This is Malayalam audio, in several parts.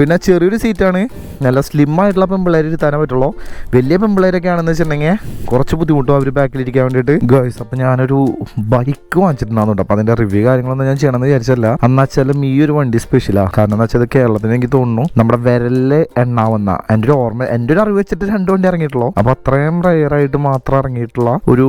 പിന്നെ ചെറിയൊരു സീറ്റാണ് നല്ല സ്ലിം ആയിട്ടുള്ള പെമ്പിള്ളേർ ഇരുത്താനേ പറ്റുള്ളൂ. വലിയ പെമ്പിള്ളേരൊക്കെ ആണെന്ന് വെച്ചിട്ടുണ്ടെങ്കിൽ കുറച്ച് ബുദ്ധിമുട്ടും അവർ ബാക്കിലിരിക്കാൻ വേണ്ടിയിട്ട്. ഗേൾസ് അപ്പം ഞാനൊരു ബൈക്ക് വാങ്ങിച്ചിട്ടുണ്ടാകുന്നുണ്ട് അപ്പം അതിന്റെ റിവ്യൂ കാര്യങ്ങളൊന്നും ഞാൻ ചെയ്യണമെന്ന് വിചാരിച്ചല്ല എന്നാച്ചാലും ഈ ഒരു വണ്ടി സ്പെഷ്യലാണ് കാരണം എന്ന് വെച്ചാൽ കേരളത്തിന് എനിക്ക് തോന്നുന്നു നമ്മുടെ വിരലിൽ എണ്ണാവുന്ന എന്റെ ഒരു ഓർമ്മ എന്റെ ഒരു അറിവ് വെച്ചിട്ട് രണ്ട് വണ്ടി ഇറങ്ങിയിട്ടുള്ളൂ. അപ്പോൾ അത്രയും റയറായിട്ട് മാത്രം ഇറങ്ങിയിട്ടുള്ള ഒരു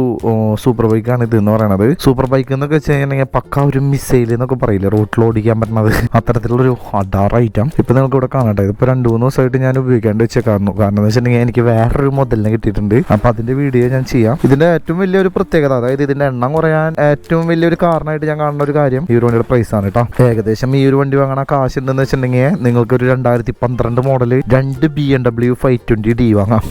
സൂപ്പർ ബൈക്കാണ് ഇത് എന്ന് പറയുന്നത് സൂപ്പർ ബൈക്ക് എന്നൊക്കെ വെച്ച് കഴിഞ്ഞിട്ടുണ്ടെങ്കിൽ പക്ക ഒരു മിസൈൽ എന്നൊക്കെ പറയില്ലേ? റോട്ടിൽ ഓടിക്കാൻ പറ്റുന്നത് അത്തരത്തിലുള്ളൊരു അഡാർ ഐറ്റം ഇപ്പം നിങ്ങൾക്ക് ഇവിടെ കാണട്ടെ. ഇതിപ്പോ രണ്ടു മൂന്ന് ദിവസമായിട്ട് ഞാൻ ഉപയോഗിക്കാണ്ട് വെച്ചേക്കായിരുന്നു. കാരണം എന്ന് വെച്ചിട്ടുണ്ടെങ്കിൽ എനിക്ക് വേറൊരു മുതലിനെ കിട്ടിയിട്ടുണ്ട്. അപ്പൊ അതിന്റെ വീഡിയോ ഞാൻ ചെയ്യാം. ഇതിന്റെ ഏറ്റവും വലിയൊരു പ്രത്യേകത അതായത് ഇതിന്റെ എണ്ണം കുറയാൻ ഏറ്റവും വലിയൊരു കാരണമായിട്ട് ഞാൻ കാണുന്ന ഒരു കാര്യം ഈ ഒരു വണ്ടിയുടെ പ്രൈസ് ആണ് കേട്ടോ ഏകദേശം ഈ ഒരു വണ്ടി വാങ്ങണ കാശ് ഉണ്ടെന്ന് വെച്ചിട്ടുണ്ടെങ്കിൽ നിങ്ങൾക്ക് ഒരു രണ്ടായിരത്തി പന്ത്രണ്ട് മോഡൽ രണ്ട് B M W five twenty D വാങ്ങാം.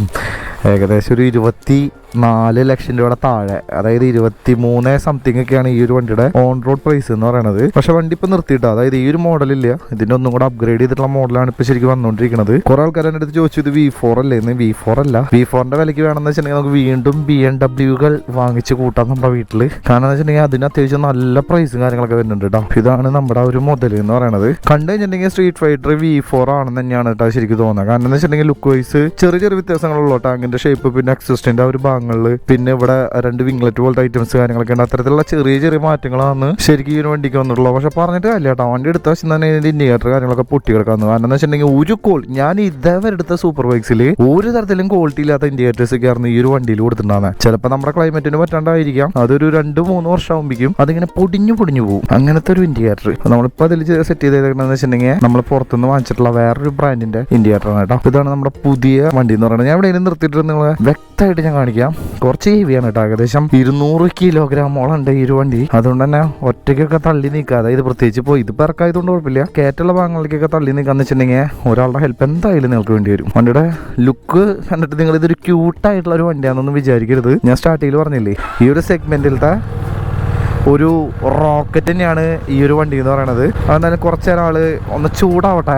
ഏകദേശം ഒരു ഇരുപത്തി നാല് ലക്ഷം രൂപയുടെ താഴെ അതായത് ഇരുപത്തി മൂന്ന് സംതിങ് ഒക്കെയാണ് ഈ ഒരു വണ്ടിയുടെ ഓൺ റോഡ് പ്രൈസ് എന്ന് പറയുന്നത് പക്ഷെ വണ്ടി ഇപ്പൊ നിർത്തിയിട്ടോ. അതായത് ഈ ഒരു മോഡൽ ഇല്ല. ഇതിന്റെ ഒന്നും കൂടെ അപ്ഗ്രേഡ് ചെയ്തിട്ടുള്ള മോഡലാണ് ഇപ്പൊ ശരിക്കും വന്നുകൊണ്ടിരിക്കുന്നത് കുറെ ആൾക്കാർ അടുത്ത് ചോദിച്ചു ഇത് വി ഫോർ അല്ലേ? വി ഫോർ അല്ല. വി ഫോറിന്റെ വിലയ്ക്ക് വേണമെന്ന് വെച്ചിട്ടുണ്ടെങ്കിൽ നമുക്ക് വീണ്ടും ബി എം ഡബ്ല്യുകൾ വാങ്ങിച്ച് കൂട്ടാം നമ്മുടെ വീട്ടിൽ കാരണം എന്ന് വെച്ചിട്ടുണ്ടെങ്കിൽ അതിന് അത്യാവശ്യം നല്ല പ്രൈസും കാര്യങ്ങളൊക്കെ വരുന്നുണ്ട് കേട്ടോ ഇതാണ് നമ്മുടെ ഒരു മോഡൽ എന്ന് പറയുന്നത് കണ്ടു കഴിഞ്ഞിട്ടുണ്ടെങ്കിൽ സ്ട്രീറ്റ് ഫൈറ്റർ വി ഫോർ ആണെന്ന് തന്നെയാണ് കേട്ടോ ശരിക്കും തോന്നുന്നത്. കാരണം എന്ന് വെച്ചിട്ടുണ്ടെങ്കിൽ ലുക്ക് വൈസ് ചെറിയ ചെറിയ വ്യത്യാസങ്ങളുള്ളൂ ടാങ്കിന്റെ ഷേപ്പ് പിന്നെ അക്സിസ്റ്റന്റ് ആ ഒരു ഭാഗങ്ങളിൽ പിന്നെ ഇവിടെ രണ്ട് വിംഗ്ലറ്റ് പോലത്തെ ഐറ്റംസ് കാര്യങ്ങളൊക്കെ ഉണ്ട്. അത്തരത്തിലുള്ള ചെറിയ ചെറിയ മാറ്റങ്ങളാണ് ശരിക്കും ഈ ഒരു വണ്ടിക്ക് വന്നിട്ടുള്ളത്. പക്ഷെ പറഞ്ഞിട്ട് കാര്യമില്ല കേട്ടോ. വണ്ടി എടുത്ത വശം തന്നെ ഇതിന്റെ ഇൻഡിക്കേറ്റർ കാര്യങ്ങളൊക്കെ പൊട്ടി കിടക്കാന്ന്. കാരണം എന്ന് വെച്ചിട്ടുണ്ടെങ്കിൽ ഒരു കോൾ ഞാൻ ഇതേവരെ എടുത്ത സൂപ്പർ ബൈക്സിൽ ഒരു തരത്തിലും ക്വാളിറ്റി ഇല്ലാത്ത ഇൻഡിക്കേറ്റേഴ്സ് ഒക്കെ ആയിരുന്നു ഈ ഒരു വണ്ടിയിൽ കൊടുത്തിട്ടുണ്ടാകുന്നത് ചിലപ്പോൾ നമ്മുടെ ക്ലൈമറ്റിന് പറ്റാണ്ടായിരിക്കാം. അതൊരു രണ്ട് മൂന്ന് വർഷം ആകുമ്പോഴേക്കും അതിങ്ങനെ പൊടിഞ്ഞു പൊടിഞ്ഞു പോകും അങ്ങനത്തെ ഒരു ഇൻഡിക്കേറ്റർ നമ്മളിപ്പോൾ അതിൽ സെറ്റ് ചെയ്തേക്കണമെന്ന് വെച്ചിട്ടുണ്ടെങ്കിൽ നമ്മൾ പുറത്തുനിന്ന് വാങ്ങിച്ചിട്ടുള്ള വേറൊരു ബ്രാൻഡിന്റെ ഇൻഡിക്കേറ്റർ ആണ് കേട്ടോ. ഇതാണ് നമ്മുടെ പുതിയ വണ്ടി എന്ന് പറയുന്നത്. ഞാൻ ഇവിടെ നിർത്തിയിട്ട് നിങ്ങൾ വ്യക്തമായിട്ട് ഞാൻ കാണിക്കാം. കുറച്ച് ഹെവിയാണ് കേട്ടോ ഏകദേശം ഇരുന്നൂറ് കിലോഗ്രാമോളം ഉണ്ട് ഈ ഒരു വണ്ടി. അതുകൊണ്ട് തന്നെ ഒറ്റയ്ക്കൊക്കെ തള്ളി നിൽക്കുക അതായത് പ്രത്യേകിച്ച് ഇപ്പോൾ ഇത് ഇറക്കായതുകൊണ്ട് കുഴപ്പമില്ല. കയറ്റുള്ള ഭാഗങ്ങളിലേക്കൊക്കെ തള്ളി നിൽക്കാന്ന് വെച്ചിട്ടുണ്ടെങ്കിൽ ഒരാളുടെ ഹെൽപ്പ് എന്തായാലും നിങ്ങൾക്ക് വേണ്ടി വരും. വണ്ടിയുടെ ലുക്ക് കണ്ടിട്ട് നിങ്ങൾ ഇതൊരു ക്യൂട്ടായിട്ടുള്ള ഒരു വണ്ടിയാണെന്നൊന്നും വിചാരിക്കരുത്. ഞാൻ സ്റ്റാർട്ടിങ്ങിൽ പറഞ്ഞില്ലേ? ഈ ഒരു സെഗ്മെന്റിലത്തെ ഒരു റോക്കറ്റ് തന്നെയാണ് ഈ ഒരു വണ്ടി എന്ന് പറയുന്നത് അതെന്തായാലും കുറച്ച് നേരം ആൾ ഒന്ന് ചൂടാവട്ടെ.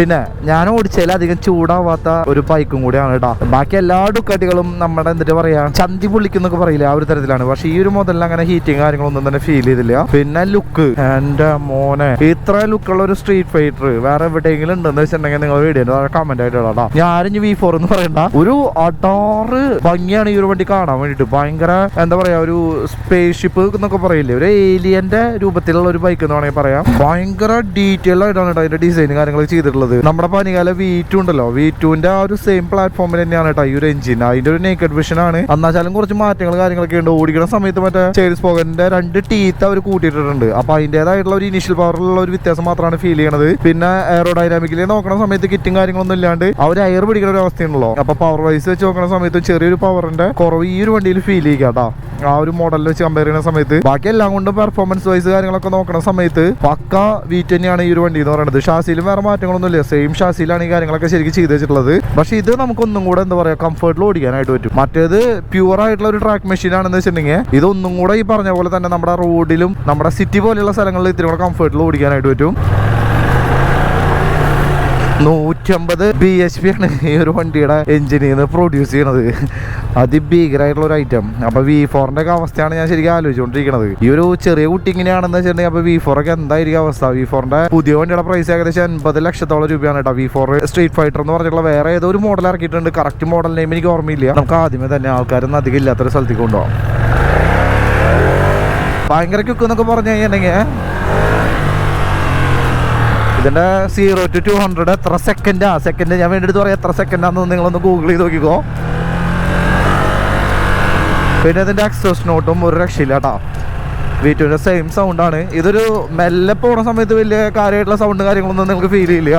പിന്നെ ഞാൻ ഓടിച്ചതിൽ അധികം ചൂടാവാത്ത ഒരു ബൈക്കും കൂടിയാണ് കേട്ടോ ബാക്കി എല്ലാ ഡുക്കാട്ടികളും നമ്മുടെ എന്നിട്ട് പറയാ ചന്തി പൊള്ളിക്കുന്നൊക്കെ പറയില്ല ആ ഒരു തരത്തിലാണ്. പക്ഷെ ഈ ഒരു മോഡലിൽ അങ്ങനെ ഹീറ്റിങ് കാര്യങ്ങളൊന്നും തന്നെ ഫീൽ ചെയ്തില്ല. പിന്നെ ലുക്ക് എന്റെ മോനെ ഇത്ര ലുക്കുള്ള ഒരു സ്ട്രീറ്റ് ഫൈറ്റർ വേറെ എവിടെയെങ്കിലും ഉണ്ടെന്ന് വെച്ചിട്ടുണ്ടെങ്കിൽ നിങ്ങൾ വീഡിയോ കമന്റ് ആയിട്ട് ഇടാം ആരും വി ഫോർ എന്ന് പറയണ്ട. ഒരു അടാറ് ഭംഗിയാണ് ഈ ഒരു വണ്ടി കാണാൻ വേണ്ടിട്ട്. ഭയങ്കര എന്താ പറയാ ഒരു സ്പേസ് ഷിപ്പ് എന്നൊക്കെ പറയില്ലേ ഒരു ഏലിയന്റെ രൂപത്തിലുള്ള ഒരു ബൈക്ക് എന്ന് വേണമെങ്കിൽ പറയാം. ഭയങ്കര ഡീറ്റെയിൽ ആയിട്ടാണ് അതിന്റെ ഡിസൈൻ കാര്യങ്ങൾ ചെയ്തിട്ടുള്ളത്. നമ്മുടെ പനികാല വി ടു ഉണ്ടല്ലോ. വി ടുവിന്റെ ആ ഒരു സെയിം പ്ലാറ്റ്ഫോമിൽ തന്നെയാണ് കേട്ടോ ഈ ഒരു എഞ്ചിൻ അതിന്റെ ഒരു നേക്കഡ് വിഷൻ ആണ്. എന്നാച്ചാലും കുറച്ച് മാറ്റങ്ങൾ കാര്യങ്ങളൊക്കെ ഉണ്ട്. ഓടിക്കുന്ന സമയത്ത് മറ്റേ ചേരിസ് പോകന്റെ രണ്ട് ടീത്ത് അവർ കൂട്ടിയിട്ടുണ്ട് അപ്പൊ അതിന്റേതായിട്ടുള്ള ഒരു ഇനിഷ്യൽ പവറിലുള്ള ഒരു വ്യത്യാസം മാത്രമാണ് ഫീൽ ചെയ്യണത്. പിന്നെ എയറോഡൈനാമിക്കലി നോക്കണ സമയത്ത് കിറ്റും കാര്യങ്ങളൊന്നും ഇല്ലാണ്ട് അവർ എയർ പിടിക്കുന്ന ഒരു അവസ്ഥയുണ്ടല്ലോ അപ്പൊ പവർ വൈസ് വെച്ച് നോക്കുന്ന സമയത്ത് ചെറിയൊരു പവറിന്റെ കുറവ് ഈ ഒരു വണ്ടിയിൽ ഫീൽ ചെയ്യുക കേട്ടോ ആ ഒരു മോഡലിൽ വെച്ച് കമ്പയർ ചെയ്യുന്ന സമയത്ത്. ബാക്കി എല്ലാം കൊണ്ടും പെർഫോമൻസ് വൈസ് കാര്യങ്ങളൊക്കെ നോക്കണ സമയത്ത് പക്ക വീറ്റ് തന്നെയാണ് ഈ ഒരു വണ്ടി എന്ന് പറയുന്നത് ഷാസിയിലും വേറെ മാറ്റങ്ങളൊന്നുമില്ല. സെയിം ഷാസിയിലാണ് ഈ കാര്യങ്ങളൊക്കെ ശരിക്കും ചെയ്ത് വെച്ചിട്ടുള്ളത് പക്ഷെ ഇത് നമുക്കൊന്നും കൂടെ എന്താ പറയാ കംഫർട്ടിൽ ഓടിക്കാനായിട്ട് പറ്റും. മറ്റേത് പ്യുവർ ആയിട്ടുള്ള ഒരു ട്രാക്ക് മെഷീൻ ആണെന്ന് വെച്ചിട്ടുണ്ടെങ്കിൽ ഇതൊന്നും കൂടെ ഈ പറഞ്ഞ പോലെ തന്നെ നമ്മുടെ റോഡിലും നമ്മുടെ സിറ്റി പോലെയുള്ള സ്ഥലങ്ങളിൽ ഇത്തിരി കൂടെ കംഫർട്ടിൽ ഓടിക്കാനായിട്ട് പറ്റും. നൂറ്റമ്പത് ബി എച്ച് പി ആണ് ഈ ഒരു വണ്ടിയുടെ എഞ്ചിനിൽ നിന്ന് പ്രൊഡ്യൂസ് ചെയ്യണത്. അതിഭീകരമായിട്ടുള്ള ഒരു ഐറ്റം അപ്പൊ വി ഫോറിന്റെ ഒക്കെ അവസ്ഥയാണ് ഞാൻ ശരിക്കും ആലോചിച്ചുകൊണ്ടിരിക്കുന്നത് ഈ ഒരു ചെറിയ കുട്ടി ഇങ്ങനെയാണെന്ന് വെച്ചിട്ടുണ്ടെങ്കിൽ അപ്പൊ വി ഫോർ ഒക്കെ എന്തായിരിക്കും അവസ്ഥ? വി ഫോറിന്റെ പുതിയ വണ്ടിയുടെ പ്രൈസ് ഏകദേശം എൺപത് ലക്ഷത്തോളം രൂപയാണ് കേട്ടോ. വി ഫോർ സ്ട്രീറ്റ് ഫൈറ്റർ എന്ന് പറഞ്ഞിട്ടുള്ള വേറെ ഏതോ ഒരു മോഡൽ ഇറക്കിയിട്ടുണ്ട്. കറക്റ്റ് മോഡൽ നെയിം എനിക്ക് ഓർമ്മയില്ല. നമുക്ക് ആദ്യമേ തന്നെ ആൾക്കാരൊന്നും അധികം ഇല്ലാത്തൊരു സ്ഥലത്തേക്ക് കൊണ്ടുപോകാം. ഭയങ്കര ക്യുക്ക് എന്നൊക്കെ പറഞ്ഞു കഴിഞ്ഞിട്ടുണ്ടെങ്കിൽ ഇതിന്റെ സീറോ ടു ടു ഹൺഡ്രഡ് എത്ര സെക്കൻഡാ സെക്കൻഡ് ഞാൻ വേണ്ടി എടുത്ത് പറയാം എത്ര സെക്കൻഡാന്ന് നിങ്ങളൊന്ന് ഗൂഗിൾ ചെയ്ത് നോക്കിക്കോ. പിന്നെ ഇതിന്റെ എക്സോസ് നോട്ടും ഒരു രക്ഷയില്ല കേട്ടോ. വീട്ടിന്റെ സെയിം സൗണ്ടാണ് ഇതൊരു മെല്ലെ പോണ സമയത്ത് വലിയ കാര്യമായിട്ടുള്ള സൗണ്ട് കാര്യങ്ങളൊന്നും നിങ്ങൾക്ക് ഫീൽ ചെയ്യില്ല.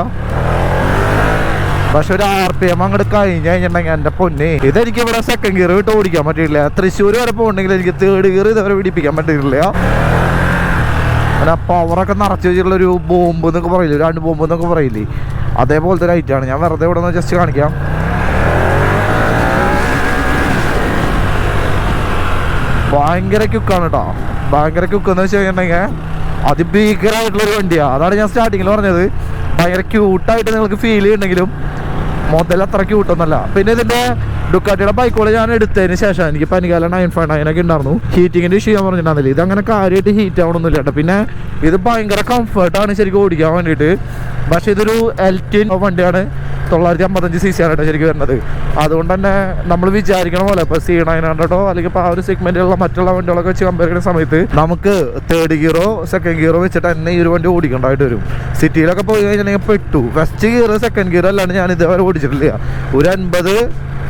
പക്ഷെ ഒരു ആർ പി എം അങ്ങോട്ട് കഴിഞ്ഞ് കഴിഞ്ഞിട്ടുണ്ടെങ്കിൽ എന്റെ പൊന്നെ ഇതെനിക്ക് ഇവിടെ സെക്കൻഡ് ഗിയർ വിട്ട് ഓടിക്കാൻ പറ്റില്ല തൃശ്ശൂർ വരെ പോകണമെങ്കിൽ എനിക്ക് തേർഡ് ഗിയർ ഇതുവരെ പിടിപ്പിക്കാൻ പറ്റില്ല പിന്നെ പവറൊക്കെ നിറച്ച് വെച്ചിട്ടുള്ള ഒരു ബോംബ് എന്നൊക്കെ പറയില്ലേ? രണ്ട് ബോംബ് എന്നൊക്കെ പറയില്ലേ? അതേപോലത്തെ ഒരു ഐറ്റാണ് ഞാൻ വെറുതെ ഇവിടെ നിന്ന് ജസ്റ്റ് കാണിക്കാം. ഭയങ്കര ക്യുക്കാണ് കേട്ടോ ഭയങ്കര ക്യുക്ക് എന്ന് വെച്ച് കഴിഞ്ഞിട്ടുണ്ടെങ്കിൽ അതിഭീകരമായിട്ടുള്ളൊരു വണ്ടിയാണ് അതാണ് ഞാൻ സ്റ്റാർട്ടിങ്ങിൽ പറഞ്ഞത്. ഭയങ്കര ക്യൂട്ടായിട്ട് നിങ്ങൾക്ക് ഫീൽ ചെയ്യുന്നുണ്ടെങ്കിലും മുതൽ അത്ര ക്യൂട്ടൊന്നല്ല പിന്നെ ഇതിന്റെ ഡുക്കാട്ടിയുടെ ബൈക്കുകൾ ഞാൻ എടുത്തതിന് ശേഷം എനിക്ക് പനികാല നയൻ ഫൈവ് ഒക്കെ ഉണ്ടായിരുന്നു. ഹീറ്റിങ്ങിന്റെ ഇഷ്യൂ ഞാൻ പറഞ്ഞിട്ടുണ്ടായിരുന്നില്ല ഇത് അങ്ങനെ കാര്യമായിട്ട് ഹീറ്റ് ആവണമൊന്നുമില്ല കേട്ടോ. പിന്നെ ഇത് ഭയങ്കര കംഫർട്ടാണ് ശരിക്കും ഓടിക്കാൻ വേണ്ടിയിട്ട്. പക്ഷേ ഇതൊരു എൽറ്റിൻ വണ്ടിയാണ്. തൊള്ളായിരത്തി അമ്പത്തഞ്ച് സി സി ആണ് കേട്ടോ ശരിക്കും വരുന്നത്. അതുകൊണ്ട് തന്നെ നമ്മൾ വിചാരിക്കണ പോലെ ഇപ്പോൾ സി നയൻ ഹൺഡ്രഡോ അല്ലെങ്കിൽ ഇപ്പോൾ ആ ഒരു സെഗ്മെന്റിലുള്ള മറ്റുള്ള വണ്ടികളൊക്കെ വെച്ച് കമ്പയർ ചെയ്യുന്ന സമയത്ത് നമുക്ക് തേർഡ് ഗിയറോ സെക്കൻഡ് ഗിയറോ വെച്ചിട്ട് തന്നെ ഈ ഒരു വണ്ടി ഓടിക്കേണ്ടതായിട്ട് വരും. സിറ്റിയിലൊക്കെ പോയി കഴിഞ്ഞാൽ പെട്ടു ഫസ്റ്റ് ഗിയർ സെക്കൻഡ് ഗിയർ അല്ലാണ്ട് ഞാൻ ഇതേവരെ ഓടിച്ചിട്ടില്ല. ഒരു അൻപത്